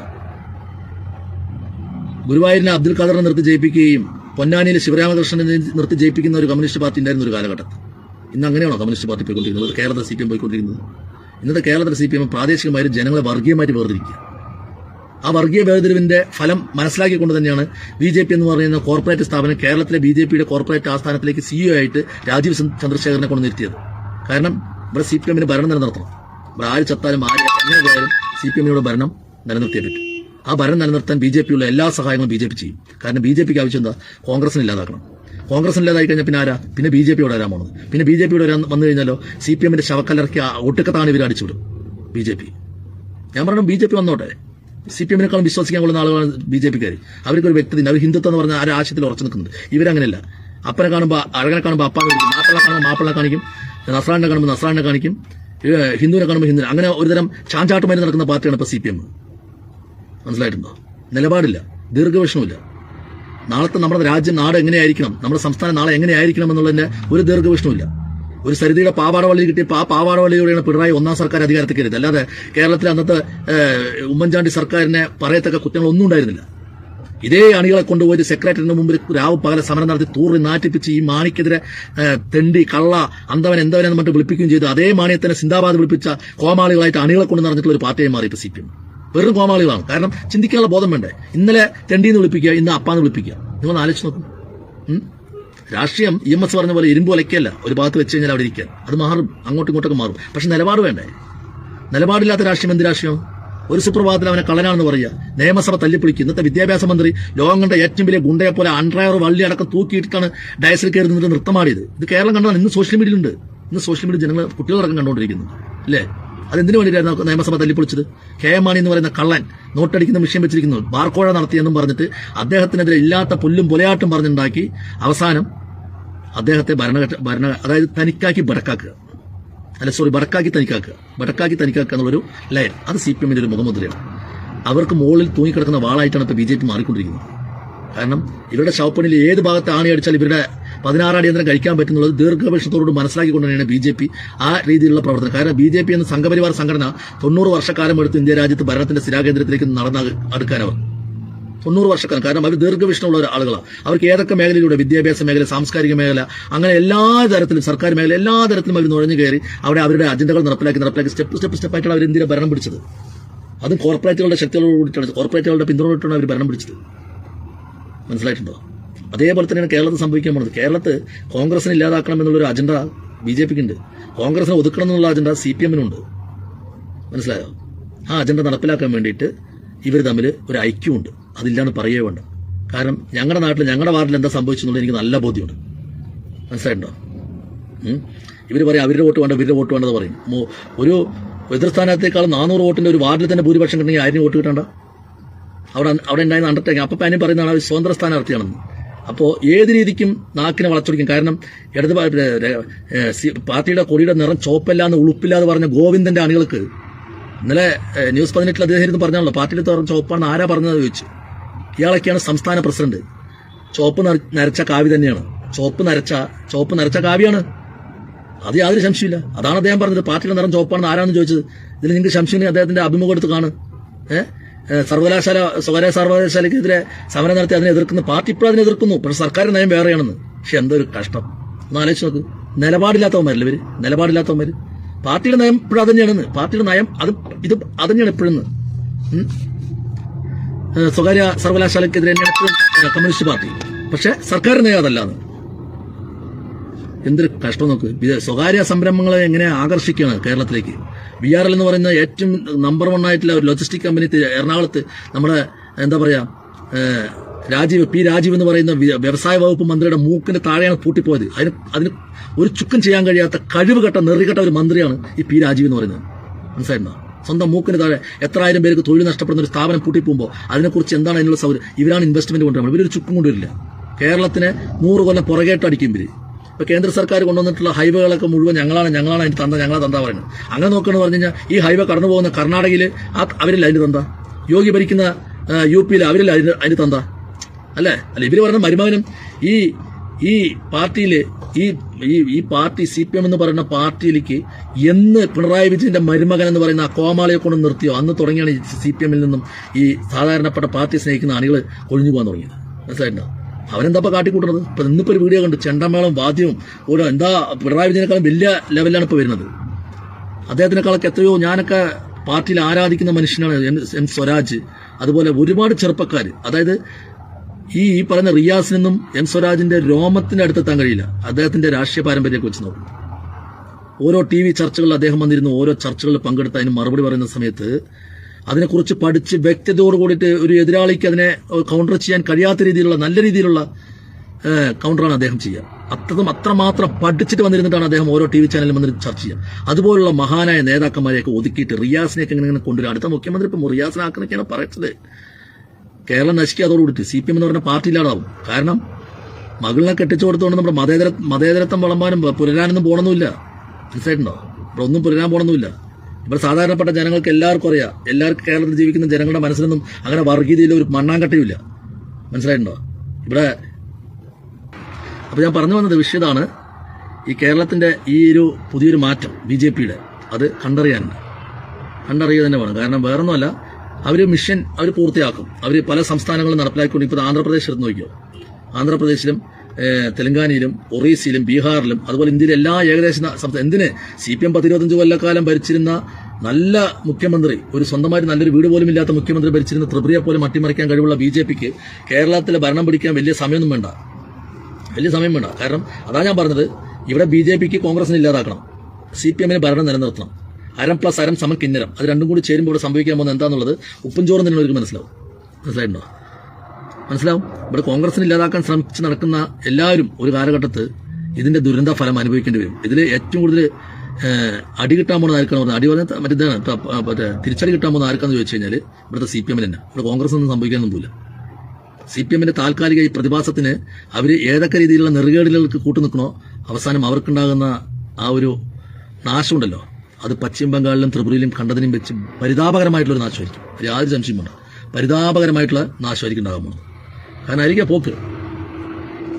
ഗുരുവായൂരിനെ അബ്ദുൽ ഖാദറിനെ നിർത്തി ജയിപ്പിക്കുകയും പൊന്നാനിയിലെ ശിവരാമകൃഷ്ണനെ നിർത്തി ജയിപ്പിക്കുന്ന ഒരു കമ്മ്യൂണിസ്റ്റ് പാർട്ടി ഉണ്ടായിരുന്ന ഒരു കാലഘട്ടത്തിൽ. ഇന്ന് അങ്ങനെയാണോ കമ്മ്യൂണിസ്റ്റ് പാർട്ടി പോയിക്കൊണ്ടിരിക്കുന്നത്? കേരളത്തിൽ സി പി എം പോയിക്കൊണ്ടിരിക്കുന്നത്? ഇന്നത്തെ കേരളത്തിലെ സി പി എം പ്രാദേശികമായിട്ട് ജനങ്ങളെ വർഗീയമായിട്ട് വേർതിരിക്കുക. ആ വർഗീയ വേർതിരിവിന്റെ ഫലം മനസ്സിലാക്കിക്കൊണ്ട് തന്നെയാണ് ബി ജെ പി എന്ന് പറയുന്ന കോർപ്പറേറ്റ് സ്ഥാപനം കേരളത്തിലെ ബി ജെ പിയുടെ കോർപ്പറേറ്റ് ആസ്ഥാനത്തിലേക്ക് സിഇഒ ആയിട്ട് രാജീവ് ചന്ദ്രശേഖരനെ കൊണ്ട് നിർത്തിയത്. കാരണം ഇവിടെ സി പി എമ്മിന് ഭരണം നിലനിർത്തണം. ഇവിടെ ആര് ചത്താലും ആര് എങ്ങനെ പോയാലും സി പി എമ്മിനോട് ഭരണം നിലനിർത്തിയേ പറ്റും. ആ ഭരണം നിലനിർത്താൻ ബി ജെ പിയുള്ള എല്ലാ സഹായങ്ങളും ബി ജെ പി ചെയ്യും. കാരണം ബി ജെ പിക്ക് ആവശ്യം എന്താ? കോൺഗ്രസിന് ഇല്ലാതാക്കണം. കോൺഗ്രസ് ഇല്ലാതായി കഴിഞ്ഞാൽ പിന്നെ ആരാ? പിന്നെ ബി ജെ പിയോട് ആരാ പോണത്. പിന്നെ ബി ജെ പിയോട് വരാൻ വന്നു കഴിഞ്ഞാലോ സി പി എമ്മിന്റെ ശവക്കലർക്കി ഒട്ടുക്കത്താണ് ഇവർ അടിച്ചുവിടും ബി ജെ പി. ഞാൻ പറഞ്ഞു ബി ജെ പി വന്നോട്ടെ. സി പി എമ്മിനേക്കാളും വിശ്വസിക്കാൻ കൊള്ളുന്ന ആളുകളാണ് ബി ജെ പിക്കാർ അവർക്ക് ഒരു വ്യക്തി അവർ ഹിന്ദുത്വം എന്ന് പറഞ്ഞാൽ ആ ആശയത്തിൽ ഉറച്ചു നിൽക്കുന്നത് ഇവരങ്ങനെയല്ല. അപ്പനെ കാണുമ്പോൾ അഴകനെ കാണുമ്പോൾ അപ്പാനെ കാണിക്കും മാപ്പിള കാണുമ്പോൾ മാപ്പിള കാണിക്കും. നസ്രാണിനെ കാണുമ്പോൾ നസ്രാണിനെ കാണിക്കും. ഹിന്ദുവിനെ കാണുമ്പോൾ ഹിന്ദുവിനെ. അങ്ങനെ ഒരുതരം ചാഞ്ചാട്ടുമായി നടക്കുന്ന പാർട്ടിയാണ് ഇപ്പോൾ സി പി എം മനസ്സിലായിട്ടുണ്ടോ? നിലപാടില്ല. ദീർഘവീക്ഷണമില്ല നാളത്തെ നമ്മുടെ രാജ്യം നാട് എങ്ങനെയായിരിക്കണം? നമ്മുടെ സംസ്ഥാനം നാളെ എങ്ങനെയായിരിക്കണം എന്നുള്ളതിന്റെ ഒരു ദീർഘവീക്ഷണമില്ല ഒരു സരിതയുടെ പാവാട വള്ളി കിട്ടിയപ്പോൾ ആ പാവാട വള്ളിയോടെയാണ് പിണറായി ഒന്നാം സർക്കാർ അധികാരത്തിൽ കയറിയത്. അല്ലാതെ കേരളത്തിലെ അന്നത്തെ ഉമ്മൻചാണ്ടി സർക്കാരിനെ പറയത്തക്ക കുറ്റങ്ങളൊന്നും ഉണ്ടായിരുന്നില്ല. ഇതേ അണികളെ കൊണ്ടുപോയി സെക്രട്ടറിന്റെ മുമ്പിൽ രാവ് പകല സമരം നടത്തി തൂറി നാറ്റിപ്പിച്ച് ഈ മാണിക്കെതിരെ തെണ്ടി കള്ള അന്തവൻ എന്തവൻ എന്ന് പറഞ്ഞിട്ട് വിളിപ്പിക്കുകയും ചെയ്തു. അതേ മാണിയെ തന്നെ സിന്ദാബാദ് വിളിപ്പിച്ച കോമാളികളായിട്ട് അണികളെ കൊണ്ട് നടന്നിട്ടുള്ള ഒരു പാർട്ടിയായി മാറി ഇപ്പൊ സി പി എം. വെറും കോമാളികളാണ്. കാരണം ചിന്തിക്കാനുള്ള ബോധം വേണ്ടേ? ഇന്നലെ തെണ്ടിന്ന് വിളിപ്പിക്കുക ഇന്ന് അപ്പാന്ന് വിളിപ്പിക്കുക. നിങ്ങൾ ആലോചിച്ച് നോക്കും? രാഷ്ട്രീയം ഇ എം എസ് പറഞ്ഞ പോലെ ഇരുമ്പ് ഒലയ്ക്കല്ല. ഒരു ഭാഗത്ത് വെച്ച് കഴിഞ്ഞാൽ അവിടെ ഇരിക്കാൻ അത് മാറും. അങ്ങോട്ടും ഇങ്ങോട്ടൊക്കെ മാറും. പക്ഷെ നിലപാട് വേണ്ടേ? നിലപാടില്ലാത്ത രാഷ്ട്രീയം എന്ത് രാഷ്ട്രീയം? ഒരു സുപ്രഭാതത്തിൽ അവനെ കള്ളനാണെന്ന് പറയുക. നിയമസഭ തല്ലിപ്പൊളിക്കും ഇന്നത്തെ വിദ്യാഭ്യാസ മന്ത്രി ലോകം കണ്ട ഏറ്റവും വലിയ ഗുണ്ടയെ പോലെ അൺഡ്രയർ വള്ളി അടക്കം തൂക്കിയിട്ടാണ് ഡയസിൽ കയറി നിന്നിട്ട് നൃത്തമാടിയത്. ഇത് കേരളം കണ്ടാൽ ഇന്ന് സോഷ്യൽ മീഡിയയിലുണ്ട് ഇന്ന് സോഷ്യൽ മീഡിയ ജനങ്ങൾ കുട്ടികളടക്കം കണ്ടുകൊണ്ടിരിക്കുന്നു. അല്ലേ? അതെന്തിനു വേണ്ടിയിട്ടായിരുന്നു നിയമസഭ തല്ലിപ്പൊളിച്ചത്? കെ എം മാണി എന്ന് പറയുന്ന കള്ളൻ നോട്ടടിക്കുന്ന വിഷയം വെച്ചിരിക്കുന്നു. ബാർക്കോഴ നടത്തിയെന്നും പറഞ്ഞിട്ട് അദ്ദേഹത്തിനെതിരെ ഇല്ലാത്ത പുല്ലും പൊലയാട്ടും പറഞ്ഞുണ്ടാക്കി അവസാനം അദ്ദേഹത്തെ ഭരണഘട്ട ഭരണ അതായത് തനിക്കാക്കി ബടക്കാക്കുക. അല്ല സോറി ബടക്കാക്കി തനിക്കാക്കുക. ബടക്കാക്കി തനിക്കാക്കുക എന്നുള്ളൊരു ലയൻ. അത് സി പി എമ്മിന്റെ ഒരു മുഖമുദ്രയാണ്. അവർക്ക് മുകളിൽ തൂങ്ങിക്കിടക്കുന്ന വാളായിട്ടാണ് ഇപ്പോൾ ബി ജെ പി മാറിക്കൊണ്ടിരിക്കുന്നത്. കാരണം ഇവരുടെ ശവപ്പണിയിൽ ഏത് ഭാഗത്ത് ആണി അടിച്ചാൽ ഇവരുടെ പതിനാറ് അടിയന്തരം കഴിക്കാൻ പറ്റുന്നുള്ളത് ദീർഘവീക്ഷണത്തോട് മനസ്സിലാക്കിക്കൊണ്ട് തന്നെയാണ് ബി ജെ പി ആ രീതിയിലുള്ള പ്രവർത്തനം. കാരണം ബി ജെ പി എന്ന സംഘപരിവാർ സംഘടന തൊണ്ണൂറ് വർഷക്കാലം എടുത്ത് ഇന്ത്യ രാജ്യത്ത് ഭരണത്തിന്റെ സ്ഥിരാകേന്ദ്രത്തിലേക്ക് നടന്ന അടുക്കാനവർ തൊണ്ണൂറ് വർഷക്കാലം. കാരണം അവർ ദീർഘവീക്ഷണമുള്ള ആളുകളാണ്. അവർക്ക് ഏതൊക്കെ മേഖലയിലൂടെ? വിദ്യാഭ്യാസ മേഖല സാംസ്കാരിക മേഖല അങ്ങനെ എല്ലാ തരത്തിലും സർക്കാർ മേഖല എല്ലാ തരത്തിലും അവർ നുഴഞ്ഞു കയറി അവിടെ അവരുടെ അജണ്ടകൾ നടപ്പിലാക്കി നടപ്പിലാക്കി സ്റ്റെപ്പ് സ്റ്റെപ്പ് സ്റ്റെപ്പായിട്ടാണ് അവർ ഇന്ത്യയിലെ ഭരണം പിടിച്ചത്. അതും കോർപ്പറേറ്റുകളുടെ ശക്തികളോട് കൂടിയിട്ടാണ് കോർപ്പറേറ്റുകളുടെ പിന്തുണയോട്ടാണ് അവർ ഭരണം പിടിച്ചത്. മനസ്സിലായിട്ടുണ്ടോ? അതേപോലെ തന്നെയാണ് കേരളത്തിൽ സംഭവിക്കാൻ പോകുന്നത്. കേരളത്ത് കോൺഗ്രസിനെ ഇല്ലാതാക്കണം എന്നുള്ളൊരു അജണ്ട ബി ജെ പിക്ക് ഉണ്ട് കോൺഗ്രസിനെ ഒതുക്കണം എന്നുള്ള അജണ്ട സി പി എമ്മിനുണ്ട്. മനസ്സിലായോ? ആ അജണ്ട നടപ്പിലാക്കാൻ വേണ്ടിയിട്ട് ഇവർ തമ്മിൽ ഒരു ഐക്യമുണ്ട് അതില്ലാന്ന് പറയേ വേണ്ട. കാരണം ഞങ്ങളുടെ നാട്ടിൽ ഞങ്ങളുടെ വാർഡിൽ എന്താ സംഭവിച്ചെന്നുള്ളത് എനിക്ക് നല്ല ബോധ്യമുണ്ട്. മനസ്സിലായിട്ടുണ്ടോ? ഇവർ പറയും അവരുടെ വോട്ട് വേണ്ട ഇവരുടെ വോട്ട് വേണ്ടത് പറയും. ഒരു എതിർ സ്ഥാനാർത്ഥിയേക്കാൾ നാനൂറ് വോട്ടിന്റെ ഒരു വാർഡിൽ തന്നെ ഭൂരിപക്ഷം കിട്ടണമെങ്കിൽ ആരും വോട്ട് കിട്ടണ്ട? അവിടെ അവിടെ ഉണ്ടായിരുന്ന അണ്ടർടേക്കിംഗ് അപ്പം പാനും പറയുന്നതാണ് അവർ സ്വതന്ത്ര സ്ഥാനാർത്ഥിയാണെന്ന് അപ്പോൾ ഏത് രീതിക്കും നാക്കിനെ വളച്ചൊടിക്കും. കാരണം ഇടത് പാർട്ടിയുടെ കൊടിയുടെ നിറം ചോപ്പല്ലാന്ന് ഉളുപ്പില്ലാന്ന് പറഞ്ഞ ഗോവിന്ദന്റെ അണികൾക്ക് ഇന്നലെ ന്യൂസ് പതിനെട്ടിൽ അദ്ദേഹം ഇരുന്ന് പറഞ്ഞാണല്ലോ പാർട്ടിയിൽ തുറന്ന് ചോപ്പാണ് ആരാ പറഞ്ഞത് ചോദിച്ചു. ഇയാളൊക്കെയാണ് സംസ്ഥാന പ്രസിഡന്റ്. ചോപ്പ് നരച്ച കാവ്യ തന്നെയാണ്. ചോപ്പ് നരച്ച ചോപ്പ് നരച്ച കാവ്യാണ് അത് യാതൊരു സംശയമില്ല അതാണ് അദ്ദേഹം പറഞ്ഞത്. പാർട്ടിയുടെ നിറം ചോപ്പാണെന്ന് ആരാണെന്ന് ചോദിച്ചത്? ഇതിൽ നിങ്ങൾക്ക് സംശയം അദ്ദേഹത്തിന്റെ അഭിമുഖം എടുത്ത് കാണും. സർവകലാശാല സ്വകാര്യ സർവകലാശാലയ്ക്കെതിരെ സമരം നടത്തി അതിനെ എതിർക്കുന്നു പാർട്ടി ഇപ്പോഴും അതിനെ എതിർക്കുന്നു. പക്ഷെ സർക്കാർ നയം വേറെയാണെന്ന്. പക്ഷെ എന്തൊരു കഷ്ടം. ഒന്ന് ആലോചിച്ച് നോക്ക്. നിലപാടില്ലാത്തവന്മാരല്ലേ ഇവർ? നിലപാടില്ലാത്തവന്മാര്. പാർട്ടിയുടെ നയം ഇപ്പോഴും അത് പാർട്ടിയുടെ നയം അത് ഇത് അത് തന്നെയാണ് സ്വകാര്യ സർവകലാശാലയ്ക്കെതിരെ തന്നെയാണ് കമ്മ്യൂണിസ്റ്റ് പാർട്ടി. പക്ഷെ സർക്കാർ നയം അതല്ലാന്ന് എന്തൊരു കഷ്ടം നോക്ക്. സ്വകാര്യ സംരംഭങ്ങളെ എങ്ങനെ ആകർഷിക്കുകയാണ് കേരളത്തിലേക്ക്? ബി ആർ എൽ എന്ന് പറയുന്ന ഏറ്റവും നമ്പർ വൺ ആയിട്ടുള്ള ഒരു ലോജിസ്റ്റിക് കമ്പനി എറണാകുളത്ത് നമ്മുടെ എന്താ പറയാ ഏഹ്, രാജീവ് പി രാജീവ് എന്ന് പറയുന്ന വ്യവസായ വകുപ്പ് മന്ത്രിയുടെ മൂക്കിന്റെ താഴെയാണ് പൂട്ടിപ്പോയത്. അതിന് അതിന് ഒരു ചുക്കും ചെയ്യാൻ കഴിയാത്ത കഴിവുകെട്ട നെറികെട്ട ഒരു മന്ത്രിയാണ് ഈ പി രാജീവ് എന്ന് പറയുന്നത്. മനസ്സിലായിരുന്നോ? സ്വന്തം മൂക്കിന് താഴെ എത്ര ആയിരം പേർക്ക് തൊഴിൽ നഷ്ടപ്പെടുന്ന ഒരു സ്ഥാപനം പൂട്ടിപ്പോകുമ്പോൾ അതിനെക്കുറിച്ച് എന്താണ് അതിനുള്ള സൗകര്യം ഇവരാണ് ഇൻവെസ്റ്റ്മെന്റ് കൊണ്ടുവരുന്നത്. ഇവരൊരു ചുക്കും കൊണ്ടുവരില്ല. കേരളത്തിന് നൂറ് കൊല്ലം പുറകേട്ട് അടിക്കും ഇവർ. ഇപ്പൊ കേന്ദ്ര സർക്കാർ കൊണ്ടുവന്നിട്ടുള്ള ഹൈവേകളൊക്കെ മുഴുവൻ ഞങ്ങളാണ് ഞങ്ങളാണ് അതിന് തന്ത ഞങ്ങളെ തന്ത പറയുന്നത്. അങ്ങനെ നോക്കുകയെന്ന് പറഞ്ഞു കഴിഞ്ഞാൽ ഈ ഹൈവേ കടന്നു പോകുന്ന കർണാടകയിൽ അവരില്ല അതിന് തന്ത? യോഗി ഭരിക്കുന്ന യു പിയിൽ അവരില്ല അതിന് അതിന് തന്ത? അല്ലേ? അല്ല ഇവർ പറഞ്ഞ മരുമകനും ഈ ഈ പാർട്ടിയിൽ ഈ ഈ പാർട്ടി സി പി എം എന്ന് പറയുന്ന പാർട്ടിയിലേക്ക് എന്ന് പിണറായി വിജയന്റെ മരുമകൻ എന്ന് പറയുന്ന ആ കോമാളിയെ കൊണ്ട് നിർത്തിയോ? അന്ന് തുടങ്ങിയാണ് ഈ സി പി എമ്മിൽ നിന്നും ഈ സാധാരണപ്പെട്ട പാർട്ടി സ്നേഹിക്കുന്ന അണികൾ കൊഴിഞ്ഞു പോകാൻ തുടങ്ങിയത്. മനസ്സിലായിട്ടുണ്ടോ? അവരെന്താ ഇപ്പൊ കാട്ടിക്കൂട്ടുന്നത്? ഇപ്പൊ ഇന്നിപ്പോ ഒരു വീഡിയോ കണ്ടു. ചെണ്ടമേളം വാദ്യവും ഓരോ എന്താ പിണറായി വിജയനേക്കാളും വലിയ ലെവലിലാണ് ഇപ്പൊ വരുന്നത്. അദ്ദേഹത്തിനേക്കാളൊക്കെ എത്രയോ ഞാനൊക്കെ പാർട്ടിയിൽ ആരാധിക്കുന്ന മനുഷ്യനാണ് എം സ്വരാജ്. അതുപോലെ ഒരുപാട് ചെറുപ്പക്കാർ അതായത് ഈ ഈ പറയുന്ന റിയാസിനും എം സ്വരാജിന്റെ രോമത്തിന്റെ അടുത്തെത്താൻ കഴിയില്ല. അദ്ദേഹത്തിന്റെ രാഷ്ട്രീയ പാരമ്പര്യമൊക്കെ വെച്ച് നോക്കും. ഓരോ ടി വി ചർച്ചകളിൽ അദ്ദേഹം വന്നിരുന്നു ഓരോ ചർച്ചകളിൽ പങ്കെടുത്ത് അതിന് മറുപടി പറയുന്ന സമയത്ത് അതിനെക്കുറിച്ച് പഠിച്ച് വ്യക്തതയോട് കൂടിയിട്ട് ഒരു എതിരാളിക്ക് അതിനെ കൗണ്ടർ ചെയ്യാൻ കഴിയാത്ത രീതിയിലുള്ള നല്ല രീതിയിലുള്ള കൗണ്ടറാണ് അദ്ദേഹം ചെയ്യുക. അത്രതും അത്രമാത്രം പഠിച്ചിട്ട് വന്നിരുന്നിട്ടാണ് അദ്ദേഹം ഓരോ ടി വി ചാനലിൽ വന്നിട്ട് ചർച്ച ചെയ്യുക. അതുപോലുള്ള മഹാനായ നേതാക്കന്മാരെയൊക്കെ ഒതുക്കിയിട്ട് റിയാസിനെയൊക്കെ ഇങ്ങനെ ഇങ്ങനെ കൊണ്ടുവരും അടുത്ത മുഖ്യമന്ത്രി ഇപ്പം റിയാസിനാക്കുന്നൊക്കെയാണ് പറയുന്നത്. കേരളം നശിക്കുക അതോടുകൂടി സി പി എം എന്ന് പറഞ്ഞ പാർട്ടി ഇല്ലാതാവും. കാരണം മകളിനെ കെട്ടിച്ചു കൊടുത്തുകൊണ്ട് നമ്മുടെ മതേതര മതേതരത്വം വളമ്പാനും പുലരാനൊന്നും പോകണമെന്നില്ല മനസ്സിലായിട്ടുണ്ടോ? ഇവിടെ ഒന്നും പുലരാൻ പോകണമെന്നില്ല ഇവിടെ സാധാരണപ്പെട്ട ജനങ്ങൾക്ക് എല്ലാവർക്കും അറിയാം. എല്ലാവർക്കും കേരളത്തിൽ ജീവിക്കുന്ന ജനങ്ങളുടെ മനസ്സിലൊന്നും അങ്ങനെ വർഗീയതയിൽ ഒരു മണ്ണാങ്കട്ടയുമില്ല. മനസ്സിലായിട്ടുണ്ടോ? ഇവിടെ അപ്പം ഞാൻ പറഞ്ഞു വന്നത് വിഷയതാണ് ഈ കേരളത്തിന്റെ ഈ ഒരു പുതിയൊരു മാറ്റം ബി ജെ പിയുടെ. അത് കണ്ടറിയാനുണ്ട് കണ്ടറിയുക തന്നെ വേണം. കാരണം വേറൊന്നുമല്ല അവർ മിഷൻ അവർ പൂർത്തിയാക്കും. അവർ പല സംസ്ഥാനങ്ങളും നടപ്പിലാക്കിക്കൊണ്ട് ഇപ്പോൾ ആന്ധ്രാപ്രദേശ് എടുത്ത് നോക്കിയോ? ആന്ധ്രാപ്രദേശിലും തെലങ്കാനയിലും ഒറീസയിലും ബീഹാറിലും അതുപോലെ ഇന്ത്യയിലെ എല്ലാ ഏകദേശ സംസ്ഥാനം എന്തിന്? സി പി എം പത്തിരുപത്തഞ്ച് കൊല്ലക്കാലം ഭരിച്ചിരുന്ന നല്ല മുഖ്യമന്ത്രി ഒരു സ്വന്തമായിട്ട് നല്ലൊരു വീട് പോലും ഇല്ലാത്ത മുഖ്യമന്ത്രി ഭരിച്ചിരുന്ന ത്രിപുരയെ പോലും അട്ടിമറിക്കാൻ കഴിവുള്ള ബി ജെ പിക്ക് കേരളത്തിലെ ഭരണം പിടിക്കാൻ വലിയ സമയമൊന്നും വേണ്ട. വലിയ സമയം വേണ്ട. കാരണം അതാ ഞാൻ പറഞ്ഞത് ഇവിടെ ബി ജെ പിക്ക് കോൺഗ്രസിനെ ഇല്ലാതാക്കണം. സി പി എമ്മിന് ഭരണം നിലനിർത്തണം. അരം പ്ലസ് അരം സമം കിന്നരം. അത് രണ്ടും കൂടി ചേരുമ്പോൾ ഇവിടെ സംഭവിക്കാൻ പോകുന്നത് എന്താണെന്നുള്ളത് ഉപ്പൻചോറും തന്നെ ഒരു മനസ്സിലാവും. മനസ്സിലായിട്ടുണ്ടോ? മനസ്സിലാവും? ഇവിടെ കോൺഗ്രസിനെ ഇല്ലാതാക്കാൻ ശ്രമിച്ച് നടക്കുന്ന എല്ലാവരും ഒരു കാലഘട്ടത്ത് ഇതിന്റെ ദുരന്ത ഫലം അനുഭവിക്കേണ്ടി വരും. ഇതിൽ ഏറ്റവും കൂടുതൽ അടി കിട്ടാൻ പോകുന്ന ആർക്കാണ് പറഞ്ഞാൽ അടി പറഞ്ഞാൽ മറ്റേതാണ് മറ്റേ തിരിച്ചടി കിട്ടാൻ പോകുന്ന ആർക്കാന്ന് ചോദിച്ചു കഴിഞ്ഞാൽ ഇവിടുത്തെ സി പി എമ്മിൽ തന്നെ. ഇവിടെ കോൺഗ്രസ് ഒന്നും സംഭവിക്കാനൊന്നും പോയില്ല സി പി എമ്മിന്റെ താൽക്കാലിക ഈ പ്രതിഭാസത്തിന് അവർ ഏതൊക്കെ രീതിയിലുള്ള നെറുകേടുകൾക്ക് കൂട്ടുനിൽക്കണോ അവസാനം അവർക്കുണ്ടാകുന്ന ആ ഒരു നാശമുണ്ടല്ലോ. അത് പശ്ചിമ ബംഗാളിലും ത്രിപുരയിലും കണ്ടതിനും വെച്ച് പരിതാപകരമായിട്ടുള്ള ഒരു നാശമായിരിക്കും. യാതൊരു സംശയം വേണ്ട. പരിതാപകരമായിട്ടുള്ള നാശമായിരിക്കും ഉണ്ടാകാൻ പോകുന്നത്. കാരണം ആയിരിക്കാം പോക്ക്.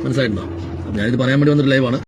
മനസ്സിലായിട്ടുണ്ടാവും ഞാനിത് പറയാൻ വേണ്ടി വന്നൊരു ലൈവാണ്